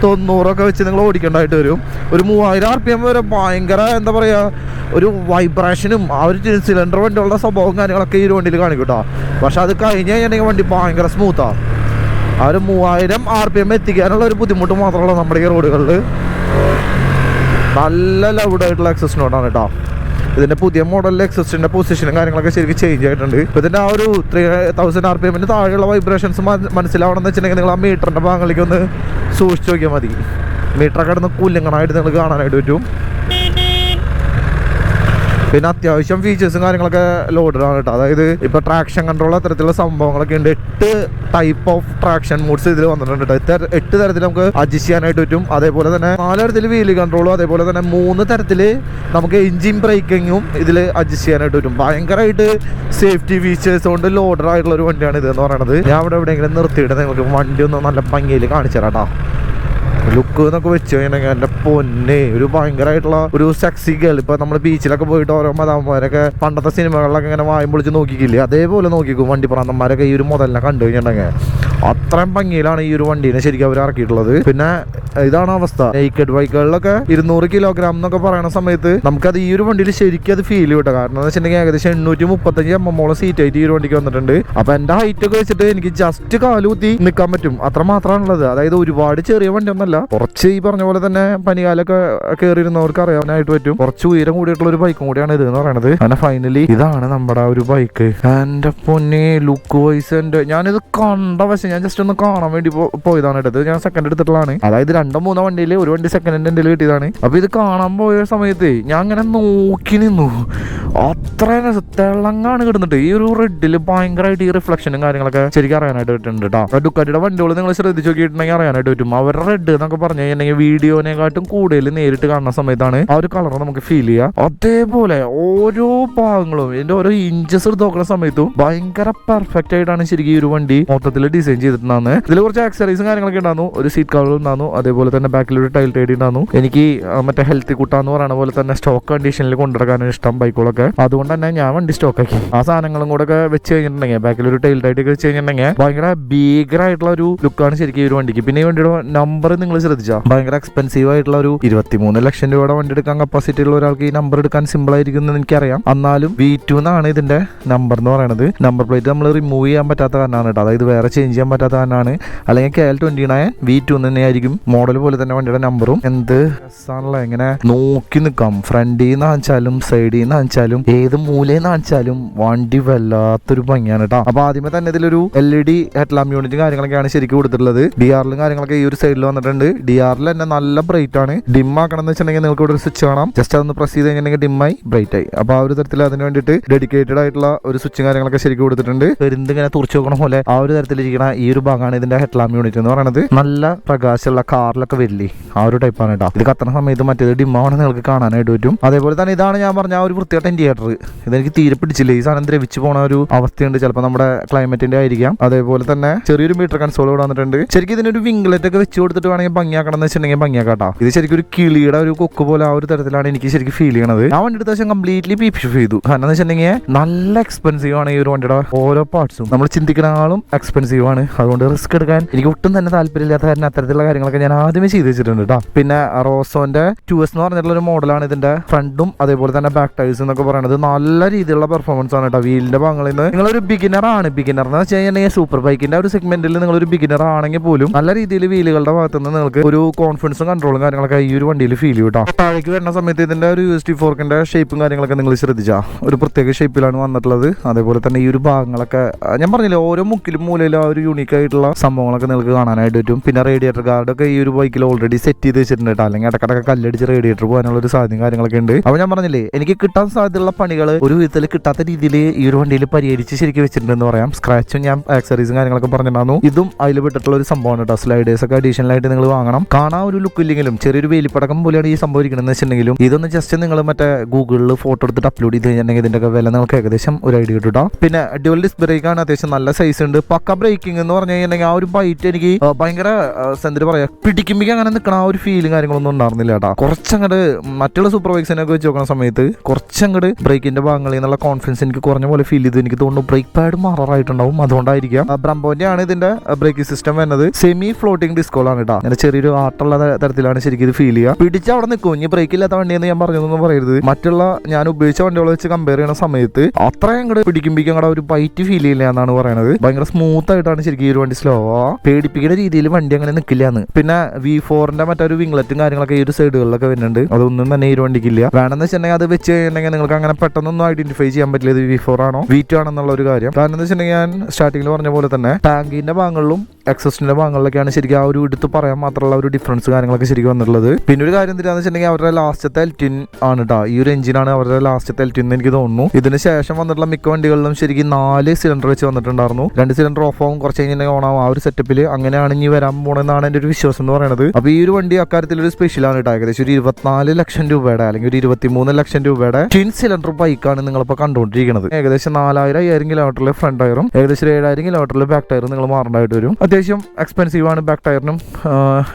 തൊണ്ണൂറൊക്കെ വെച്ച് നിങ്ങൾ ഓടിക്കേണ്ടതായിട്ട് വരും. ഒരു മൂവായിരം ആർ പി എം വരെ ഭയങ്കര എന്താ പറയുക ഒരു വൈബ്രേഷനും ആ ഒരു സിലിണ്ടർ വണ്ടിയുള്ള സ്വഭാവവും കാര്യങ്ങളൊക്കെ ഈ വണ്ടിയിൽ കാണിക്കും കേട്ടോ. പക്ഷെ അത് കഴിഞ്ഞ് കഴിഞ്ഞിട്ടുണ്ടെങ്കിൽ വണ്ടി ഭയങ്കര സ്മൂത്താണ് ആ. ഒരു മൂവായിരം ആർ പി എം എത്തിക്കാനുള്ള ഒരു ബുദ്ധിമുട്ട് മാത്രമല്ല നമ്മുടെ ഈ റോഡുകളിൽ നല്ല ലൗഡായിട്ടുള്ള എക്സസ് നോട്ടാണ് കേട്ടോ. ഇതിന്റെ പുതിയ മോഡലിലെ എക്സസിന്റെ പൊസിഷനും കാര്യങ്ങളൊക്കെ ശരിക്കും ചേഞ്ച് ആയിട്ടുണ്ട്. ഇപ്പൊ ഇതിന്റെ ആ ഒരു ത്രീ തൗസൻഡ് ആർ പി എമ്മിന് താഴെയുള്ള വൈബ്രേഷൻസ് മനസ്സിലാവണം എന്ന് വെച്ചിട്ടുണ്ടെങ്കിൽ നിങ്ങൾ ആ മീറ്ററിന്റെ ഭാഗങ്ങളിലേക്ക് ഒന്ന് സൂക്ഷിച്ച് നോക്കിയാൽ മതി. മീറ്ററൊക്കെ കിടന്ന് കുല്ലിങ്ങണായിട്ട് നിങ്ങൾ കാണാനായിട്ട് പറ്റും. പിന്നെ അത്യാവശ്യം ഫീച്ചേഴ്സും കാര്യങ്ങളൊക്കെ ലോഡഡാണ് കേട്ടോ. അതായത് ഇപ്പൊ ട്രാക്ഷൻ കൺട്രോൾ അത്തരത്തിലുള്ള സംഭവങ്ങളൊക്കെ ഉണ്ട്. എട്ട് ടൈപ്പ് ഓഫ് ട്രാക്ഷൻ മൂഡ്സ് ഇതിൽ വന്നിട്ടുണ്ട് കേട്ടോ. എട്ട് തരത്തിൽ നമുക്ക് അഡ്ജസ്റ്റ് ചെയ്യാനായിട്ട് പറ്റും. അതേപോലെ തന്നെ നാല് തരത്തിൽ വീൽ കൺട്രോളും അതേപോലെ തന്നെ മൂന്ന് തരത്തിൽ നമുക്ക് എഞ്ചിൻ ബ്രേക്കിങ്ങും ഇതിൽ അഡ്ജസ്റ്റ് ചെയ്യാനായിട്ട് പറ്റും. ഭയങ്കരമായിട്ട് സേഫ്റ്റി ഫീച്ചേഴ്സ് കൊണ്ട് ലോഡഡ് ആയിട്ടുള്ള ഒരു വണ്ടിയാണ് ഇത് എന്ന് പറയുന്നത് ഞാൻ ഇവിടെ എവിടെയെങ്കിലും നിർത്തിയിട്ട് നിങ്ങൾക്ക് വണ്ടി ഒന്ന് നല്ല ഭംഗിയിൽ കാണിച്ചു തരാം കേട്ടോ. ലുക്ക് എന്നൊക്കെ വെച്ച് കഴിഞ്ഞാൽ എന്റെ പൊന്നെ ഒരു ഭയങ്കരമായിട്ടുള്ള ഒരു സെക്സി ഗേൾ ഇപ്പൊ നമ്മൾ ബീച്ചിലൊക്കെ പോയിട്ട് ഓരോ മതാമ്മമാരൊക്കെ പണ്ടത്തെ സിനിമകളിലൊക്കെ ഇങ്ങനെ വായും പൊളിച്ച് നോക്കിക്കില്ലേ? അതേപോലെ നോക്കിക്കും വണ്ടി പ്രാന്തന്മാരൊക്കെ ഈ ഒരു മുതലിനെ കണ്ടു കഴിഞ്ഞിട്ടുണ്ടെങ്കിൽ. അത്രയും ഭംഗിയിലാണ് ഈ ഒരു വണ്ടീനെ ശരിക്കും അവർ ഇറക്കിയിട്ടുള്ളത്. പിന്നെ ഇതാണ് അവസ്ഥ. നെയ്ക്കഡ് ബൈക്കുകളിലൊക്കെ ഇരുന്നൂറ് കിലോഗ്രാം എന്നൊക്കെ പറയുന്ന സമയത്ത് നമുക്കത് ഈ ഒരു വണ്ടിയിൽ ശരിക്കും അത് ഫീൽ കിട്ടും. കാരണം എന്ന് വെച്ചിട്ടുണ്ടെങ്കിൽ ഏകദേശം എണ്ണൂറ്റി മുപ്പത്തഞ്ച് എമ്മോളം സീറ്റ് ആയിട്ട് ഈ ഒരു വണ്ടിക്ക് വന്നിട്ടുണ്ട്. അപ്പൊ എന്റെ ഹൈറ്റ് ഒക്കെ വെച്ചിട്ട് എനിക്ക് ജസ്റ്റ് കാലുകുത്തി നിൽക്കാൻ പറ്റും. അത്ര മാത്രമാണുള്ളത്. അതായത് ഒരുപാട് ചെറിയ വണ്ടി ഒന്നല്ല കുറച്ച് ഈ പറഞ്ഞ പോലെ തന്നെ പനികാലൊക്കെ കയറിയിരുന്നവർക്ക് അറിയാനായിട്ട് പറ്റും. കുറച്ച് ഉയരം കൂടിയിട്ടുള്ള ഒരു ബൈക്കും കൂടിയാണ് ഇത് എന്ന് പറയുന്നത് അങ്ങനെ ഫൈനലി ഇതാണ് നമ്മുടെ ഒരു ബൈക്ക് എന്റെ പൊന്നെ ലുക്ക് വൈസ് എന്റെ ഞാനിത് കണ്ട വശം ഞാൻ ജസ്റ്റ് ഒന്ന് കാണാൻ വേണ്ടി പോയതാണ് എടുത്തത് ഞാൻ സെക്കൻഡ് എടുത്തിട്ടുള്ളതാണ്. അതായത് രണ്ടോ മൂന്നോ വണ്ടിയിൽ ഒരു വണ്ടി സെക്കൻഡ് ഹാൻഡ് എന്റെ കിട്ടിയതാണ്. അപ്പൊ ഇത് കാണാൻ പോയ സമയത്ത് ഞാൻ അങ്ങനെ നോക്കി നിന്നു. അത്ര. തിളങ്ങാണ് കിടന്നിട്ട്. ഈ ഒരു റെഡിൽ ഭയങ്കരമായിട്ട് ഈ റിഫ്ലക്ഷനും കാര്യങ്ങളൊക്കെ ശരിക്കും അറിയാനായിട്ട് പറ്റുന്നുണ്ട് കേട്ടോ ഡുക്കാറ്റിയുടെ വണ്ടികൾ നിങ്ങൾ ശ്രദ്ധിച്ചു നോക്കിയിട്ടുണ്ടെങ്കിൽ അറിയാനായിട്ട് പറ്റും. അവരുടെ റെഡ് എന്നൊക്കെ പറഞ്ഞു കഴിഞ്ഞിട്ടുണ്ടെങ്കിൽ വീഡിയോനെക്കാട്ടും കൂടുതൽ നേരിട്ട് കാണുന്ന സമയത്താണ് ആ ഒരു കളർ നമുക്ക് ഫീൽ ചെയ്യുക അതേപോലെ ഓരോ ഭാഗങ്ങളും ഇതിന്റെ ഓരോ ഇഞ്ചസ് എടുത്ത് നോക്കുന്ന സമയത്തും ഭയങ്കര പെർഫെക്റ്റ് ആയിട്ടാണ് ശരിക്കും ഈ ഒരു വണ്ടി മൊത്തത്തിൽ ഡിസൈൻ ചെയ്തിട്ടുണ്ടാകുന്നത് ഇതിൽ കുറച്ച് ആക്സറീസും കാര്യങ്ങളൊക്കെ ഉണ്ടായിരുന്നു ഒരു സീറ്റ് കവർ ഉണ്ടായിരുന്നു അതേപോലെ തന്നെ ബാക്കിൽ ഒരു ടൈൽ ടൈഡ് ഉണ്ടായിരുന്നു എനിക്ക് മറ്റേ ഹെൽത്തി കുട്ടാന്ന് പറയുന്ന പോലെ തന്നെ സ്റ്റോക്ക് കണ്ടീഷനിൽ കൊണ്ടുനടക്കാനാണ് ഇഷ്ടം ബൈക്കുകളൊക്കെ അതുകൊണ്ട് തന്നെ ഞാൻ വണ്ടി സ്റ്റോക്കാക്കി ആ സാധനങ്ങളും കൂടെ ഒക്കെ വെച്ച് കഴിഞ്ഞിട്ടുണ്ടെങ്കിൽ ബാക്കിൽ ഒരു ടൈൽ ടൈറ്റ് ഒക്കെ വെച്ച് കഴിഞ്ഞിട്ടുണ്ടെങ്കിൽ ഭയങ്കര ഭീകരമായിട്ടുള്ള ഒരു ലുക്കാണ് ശരിക്കും ഈ ഒരു വണ്ടിക്ക്. പിന്നെ ഈ വണ്ടിയുടെ നമ്പർ നിങ്ങൾ ശ്രദ്ധിച്ചാൽ ഭയങ്കര എക്സ്പെൻസീവ് ആയിട്ടുള്ള ഒരു ഇരുപത്തിമൂന്ന് ലക്ഷം രൂപയുടെ വണ്ടി എടുക്കാൻ കപ്പാസിറ്റി ഉള്ള ഒരാൾക്ക് ഈ നമ്പർ എടുക്കാൻ സിമ്പിൾ ആയിരിക്കും എന്ന് എനിക്കറിയാം. എന്നാലും വി ടു എന്നാണ് ഇതിന്റെ നമ്പർ എന്ന് പറയുന്നത് നമ്പർ പ്ലേറ്റ് നമ്മൾ റിമൂവ് ചെയ്യാൻ പറ്റാത്ത കാരണമാണ് കേട്ടോ. അതായത് വേറെ ചേഞ്ച് ചെയ്യാൻ പറ്റാത്ത അല്ലെങ്കിൽ K L twenty nine V two തന്നെയായിരിക്കും. മോഡൽ പോലെ തന്നെ വണ്ടിയുടെ നമ്പറും എന്ത് രസമാണല്ലോ എങ്ങനെ നോക്കി നിൽക്കാം ഫ്രണ്ടിൽ നിന്ന് കാണിച്ചാലും സൈഡിൽ നിന്ന് കാണിച്ചാലും ഏത് മൂലയിൽ നിന്ന് കാണിച്ചാലും വണ്ടി വല്ലാത്തൊരു ഭംഗിയാണ് കേട്ടോ അപ്പൊ ആദ്യമേ തന്നെ ഇതിലൊരു എൽ ഇ ഡി ഹെഡ്ലാമ്പ് യൂണിറ്റും കാര്യങ്ങളൊക്കെയാണ് ശരിക്കും കൊടുത്തിട്ടുള്ളത്. ഡി ആറിലും കാര്യങ്ങളൊക്കെ ഈ ഒരു സൈഡിൽ വന്നിട്ടുണ്ട്. ഡി ആറിൽ തന്നെ നല്ല ബ്രൈറ്റ് ആണ്. ഡിം ആക്കണം എന്ന് വെച്ചിട്ടുണ്ടെങ്കിൽ നിങ്ങൾക്ക് ഇവിടെ ഒരു സ്വിച്ച് കാണാം. ജസ്റ്റ് അതൊന്ന് പ്രസ് ചെയ്ത് ഡിമ്മായി ബ്രൈറ്റ് ആയി അപ്പൊ ആ ഒരു തരത്തിൽ അതിന് വേണ്ടിയിട്ട് ഡെഡിക്കേറ്റഡ് ആയിട്ടുള്ള ഒരു സ്വിച്ചും കാര്യങ്ങളൊക്കെ ശരിക്കും കൊടുത്തിട്ടുണ്ട്. പെരുന്ത് ഇങ്ങനെ തുറച്ചു നോക്കണ പോലെ ആ ഒരു തരത്തിലിരിക്കുന്ന ഈ ഒരു ഭാഗമാണ് ഇതിന്റെ ഹെഡ്ലാം യൂണിറ്റ് എന്ന് പറയുന്നത്. നല്ല പ്രകാശമുള്ള കാറിലൊക്കെ വരില്ലേ? ആ ഒരു ടൈപ്പാണ് കേട്ടോ ഇത് കത്തണ സമയത്ത് മറ്റേത് ഡിമ്മാണ് നിങ്ങൾക്ക് കാണാനായിട്ട് പറ്റും. അതേപോലെ തന്നെ ഇതാണ് ഞാൻ പറഞ്ഞ ആ ഒരു വൃത്തിയായിട്ട് ഇൻഡിയേറ്റർ ഇതെനിക്ക് തീരെ പിടിച്ചില്ല. ഈ സാധനം ദ്രവിച്ചു പോണ ഒരു അവസ്ഥയുണ്ട്. ചിലപ്പോൾ നമ്മുടെ ക്ലൈമറ്റിന്റെ ആയിരിക്കാം. അതേപോലെ തന്നെ ചെറിയൊരു മീറ്റർ കൺസോൾ ഇവിടെ വന്നിട്ടുണ്ട്. ശരിക്കും ഇതിനൊരു വിംഗ്ലറ്റ് ഒക്കെ വെച്ച് കൊടുത്തിട്ട് വേണമെങ്കിൽ ഭംഗിയാക്കണം എന്ന് വെച്ചിട്ടുണ്ടെങ്കിൽ ഭംഗിയാക്കാട്ടോ ഇത് ശരിക്കും ഒരു കിളിയുടെ ഒരു കൊക്ക് പോലെ ആ ഒരു തരത്തിലാണ് എനിക്ക് ശരിക്കും ഫീൽ ചെയ്യണത്. ആ വണ്ടി എടുത്ത ശേഷം കംപ്ലീറ്റ്ലി പീപ്പ് ചെയ്തു. കാരണം എന്ന് വെച്ചിട്ടുണ്ടെങ്കിൽ നല്ല എക്സ്പെൻസീവ് ആണ് ഈ ഒരു വണ്ടിയുടെ ഓരോ പാർട്സും നമ്മൾ ചിന്തിക്കുന്നതിനാളും എക്സ്പെൻസീവ് ആണ്. അതുകൊണ്ട് റിസ്ക് എടുക്കാൻ എനിക്ക് ഒട്ടും തന്നെ താല്പര്യമില്ലാത്ത കാരണം അത്തരത്തിലുള്ള കാര്യങ്ങളൊക്കെ ഞാൻ ആദ്യമേ ചെയ്ത് വെച്ചിട്ടുണ്ട് കേട്ടോ പിന്നെ റോസോന്റെ ടു എസ് എന്ന് പറഞ്ഞിട്ടുള്ള ഒരു മോഡലാണ് ഇതിന്റെ ഫ്രണ്ടും അതേപോലെ തന്നെ ബാക്ക് ടൈൽസ് എന്നൊക്കെ പറയുന്നത് നല്ല രീതിയിലുള്ള പെർഫോമൻസ് ആണ് കേട്ടോ വീലിന്റെ ഭാഗങ്ങളിൽ നിന്ന്. നിങ്ങളൊരു ബിഗിനർ ആണ്. ബിഗിനർ എന്ന് വെച്ച് കഴിഞ്ഞാൽ സൂപ്പർ ബൈക്കിന്റെ ഒരു സെഗ്മെന്റിൽ നിങ്ങൾ ഒരു ബിഗിനർ ആണെങ്കിൽ പോലും നല്ല രീതിയിൽ വീലുകളുടെ ഭാഗത്ത് നിന്ന് നിങ്ങൾക്ക് ഒരു കോൺഫിഡൻസും കൺട്രോളും കാര്യങ്ങളൊക്കെ ഈ ഒരു വണ്ടിയിൽ ഫീൽ ചെയ്യും കേട്ടോ താഴേക്ക് വരുന്ന സമയത്ത് ഇതിന്റെ ഒരു യു എസ് ടി ഫോർക്കിന്റെ ഷേപ്പും കാര്യങ്ങളൊക്കെ നിങ്ങൾ ശ്രദ്ധിച്ചാ. ഒരു പ്രത്യേക ഷേപ്പിലാണ് വന്നിട്ടുള്ളത്. അതേപോലെ തന്നെ ഈ ഒരു ഭാഗങ്ങളൊക്കെ ഞാൻ പറഞ്ഞില്ലേ ഓരോ മുക്കിലും മൂലയിലും ആ ഒരു യൂണീക്ക് ആയിട്ടുള്ള സംഭവങ്ങളൊക്കെ നിങ്ങൾക്ക് കാണാനായിട്ട് പറ്റും. പിന്നെ റേഡിയേറ്റർ ഗാർഡൊക്കെ ഈ ഒരു ബൈക്കിൽ ഓൾറെഡി സെറ്റ് ചെയ്ത് വെച്ചിട്ടുണ്ട് അല്ലെങ്കിൽ ഇടക്കിടക്ക് കല്ലടിച്ച് റേഡിയേറ്റർ പോകാനുള്ള ഒരു സാധ്യതയും കാര്യങ്ങളൊക്കെ ഉണ്ട്. അപ്പോൾ ഞാൻ പറഞ്ഞില്ലേ എനിക്ക് കിട്ടാൻ സാധ്യതയുള്ള പണികൾ ഒരു വിധത്തിൽ കിട്ടാത്ത രീതിയിൽ ഈ ഒരു വണ്ടിയിൽ പരിഹരിച്ച് ശരിക്കും വെച്ചിട്ടുണ്ടെന്ന് പറയാം. സ്ക്രാച്ചും ഞാൻ ആക്സറീസും കാര്യങ്ങളൊക്കെ പറഞ്ഞിട്ടുണ്ടായിരുന്നു. ഇതും അതിൽ പെട്ടിട്ടുള്ള ഒരു സംഭവമാണ് കേട്ടോ സ്ലൈഡേഴ്സ് ഒക്കെ അഡീഷണൽ ആയിട്ട് നിങ്ങൾ വാങ്ങണം. കാണാൻ ഒരു ലുക്ക് ഇല്ലെങ്കിലും ചെറിയൊരു വേലിപ്പടക്കം പോലെയാണ് ഈ സംഭവം ഇരിക്കണമെന്ന് വെച്ചിട്ടുണ്ടെങ്കിലും ഇതൊന്ന് ജസ്റ്റ് നിങ്ങൾ മറ്റേ ഗൂഗിളിൽ ഫോട്ടോ എടുത്തിട്ട് അപ്ലോഡ് ചെയ്ത് കഴിഞ്ഞിട്ടുണ്ടെങ്കിൽ ഇതിന്റെ വില നിങ്ങൾക്ക് ഏകദേശം ഒരു ഐഡിയ കിട്ടും പിന്നെ ഡ്യുവൽ ഡിസ്ക് ബ്രേക്ക് ആണ് അത്യാവശ്യം നല്ല സൈസ് ഉണ്ട്. പക്ക ബ്രേക്കിംഗ് എന്ന് പറഞ്ഞു കഴിഞ്ഞിട്ടുണ്ടെങ്കിൽ ആ ഒരു ബൈറ്റ് എനിക്ക് ഭയങ്കര എന്താ പറയാ പിടിക്കുമ്പോൾ അങ്ങനെ നിൽക്കണ ആ ഒരു ഫീലും കാര്യങ്ങളൊന്നും ഉണ്ടായിരുന്നില്ല കേട്ടോ. കുറച്ചങ്ങോട്ട് മറ്റുള്ള സൂപ്പർ ബൈക്സിനൊക്കെ വെച്ച് നോക്കുന്ന സമയത്ത് കുറച്ചങ്ങോട്ട് ബ്രേക്കിന്റെ ഭാഗങ്ങളിൽ നിന്നുള്ള കോൺഫിഡൻസ് എനിക്ക് കുറഞ്ഞ പോലെ ഫീൽ ചെയ്ത്. എനിക്ക് തോന്നുന്നു ബ്രേക്ക് പാഡ് മാറാറായിട്ടുണ്ടാവും. അതുകൊണ്ടായിരിക്കാം. ബ്രംബോന്റെ ആണ് ഇതിന്റെ ബ്രേക്കിംഗ് സിസ്റ്റം വരുന്നത്. സെമി ഫ്ലോട്ടിംഗ് ഡിസ്കോളാണ് കേട്ടോ. അങ്ങനെ ചെറിയൊരു ആട്ടുള്ള തരത്തിലാണ് ശരിക്കും ഇത് ഫീൽ ചെയ്യുക. പിടിച്ച് അവിടെ നിൽക്കും. ഇനി ബ്രേക്ക് ഇല്ലാത്ത വണ്ടിയെന്ന് ഞാൻ പറഞ്ഞതൊന്നും പറയരുത്. മറ്റുള്ള ഞാൻ ഉപയോഗിച്ച വണ്ടികളെ വെച്ച് കമ്പയർ ചെയ്യുന്ന സമയത്ത് അത്രയും അങ്ങോട്ട് പിടിക്കുമ്പോഴേക്കും അങ്ങോട്ട് ഒരു ബൈറ്റ് ഫീൽ ചെയ്യില്ല എന്നാണ് പറയുന്നത് ഭയങ്കര സ്മൂത്ത് ആയിട്ടാണ് ശരിക്കും ഈ ഒരു വണ്ടി സ്ലോ പേടിപ്പിക്കുന്ന രീതിയിൽ വണ്ടി അങ്ങനെ നിൽക്കില്ല എന്ന് പിന്നെ വി ഫോറിന്റെ മറ്റൊരു വിംഗ്ലറ്റും കാര്യങ്ങളൊക്കെ ഈ ഒരു സൈഡുകളിലൊക്കെ വരുന്നുണ്ട്. അതൊന്നും തന്നെ ഈ ഒരു വണ്ടിക്കില്ല. വേണമെന്ന് വെച്ചിട്ടുണ്ടെങ്കിൽ അത് വെച്ച് കഴിഞ്ഞിട്ടുണ്ടെങ്കിൽ നിങ്ങൾക്ക് അങ്ങനെ പെട്ടെന്നൊന്നും ഐഡന്റിഫൈ ചെയ്യാൻ പറ്റില്ല ഇത് വി ഫോർ ആണോ വി ടു ആണെന്നുള്ള ഒരു കാര്യം. കാരണം എന്ന് വെച്ചിട്ടുണ്ടെങ്കിൽ ഞാൻ സ്റ്റാർട്ടിങ്ങിൽ പറഞ്ഞ പോലെ തന്നെ ടാങ്കിന്റെ ഭാഗങ്ങളിലും എക്സോസ്റ്റിന്റെ ഭാഗങ്ങളിലൊക്കെയാണ് ശരിക്കും ആ ഒരു എടുത്ത് പറയാൻ മാത്രമുള്ള ഒരു ഡിഫറൻസ് കാര്യങ്ങളൊക്കെ ശരിക്കും വന്നിട്ടുള്ളത്. പിന്നെ ഒരു കാര്യം എന്താണെന്ന് വെച്ചിട്ടുണ്ടെങ്കിൽ അവരുടെ ലാസ്റ്റത്തെ എൽറ്റിൻ ആണ് കേട്ടോ ഈ ഒരു എഞ്ചിനാണ് അവരുടെ ലാസ്റ്റത്തെ എൽറ്റിൻ എന്ന് എനിക്ക് തോന്നുന്നു. ഇതിന് ശേഷം വന്നിട്ടുള്ള മിക്ക വണ്ടികളിലും ശരിക്കും നാല് സിലിണ്ടർ വെച്ച് വന്നിട്ടുണ്ടായിരുന്നു. രണ്ട് സിലിണ്ടർ ഓഫ് ആവും കുറച്ച് കഴിഞ്ഞിട്ടുണ്ടെങ്കിൽ ഓണാവും. ആ ഒരു സെറ്റപ്പിൽ അങ്ങനെയാണ് ഇനി വരാൻ പോണെന്നാണ് എന്റെ ഒരു വിശ്വാസം എന്ന് പറയുന്നത് അപ്പോൾ ഈ ഒരു വണ്ടി അക്കാര്യത്തിൽ ഒരു സ്പെഷ്യലാണ് കേട്ടോ ഏകദേശം ഒരു ഇരുപത്തിനാല് ലക്ഷം രൂപയുടെ അല്ലെങ്കിൽ ഒരു ഇരുപത്തിമൂന്ന് ലക്ഷം രൂപയുടെ ട്വിൻ സിലിണ്ടർ ബൈക്കാണ് നിങ്ങളിപ്പോൾ കണ്ടുകൊണ്ടിരിക്കുന്നത് ഏകദേശം നാലായിരം അയ്യായിരം കിലോമീറ്ററിലെ ഫ്രണ്ട് ടയറും ഏകദേശം ഒരു ഏഴായിരം കിലോമീറ്ററിലെ ബാക്ക് ടയറും നിങ്ങൾ മാറേണ്ടതായിട്ട് വരും. അത്യാവശ്യം എക്സ്പെൻസീവ് ആണ് ബാക്ക് ടയറിനും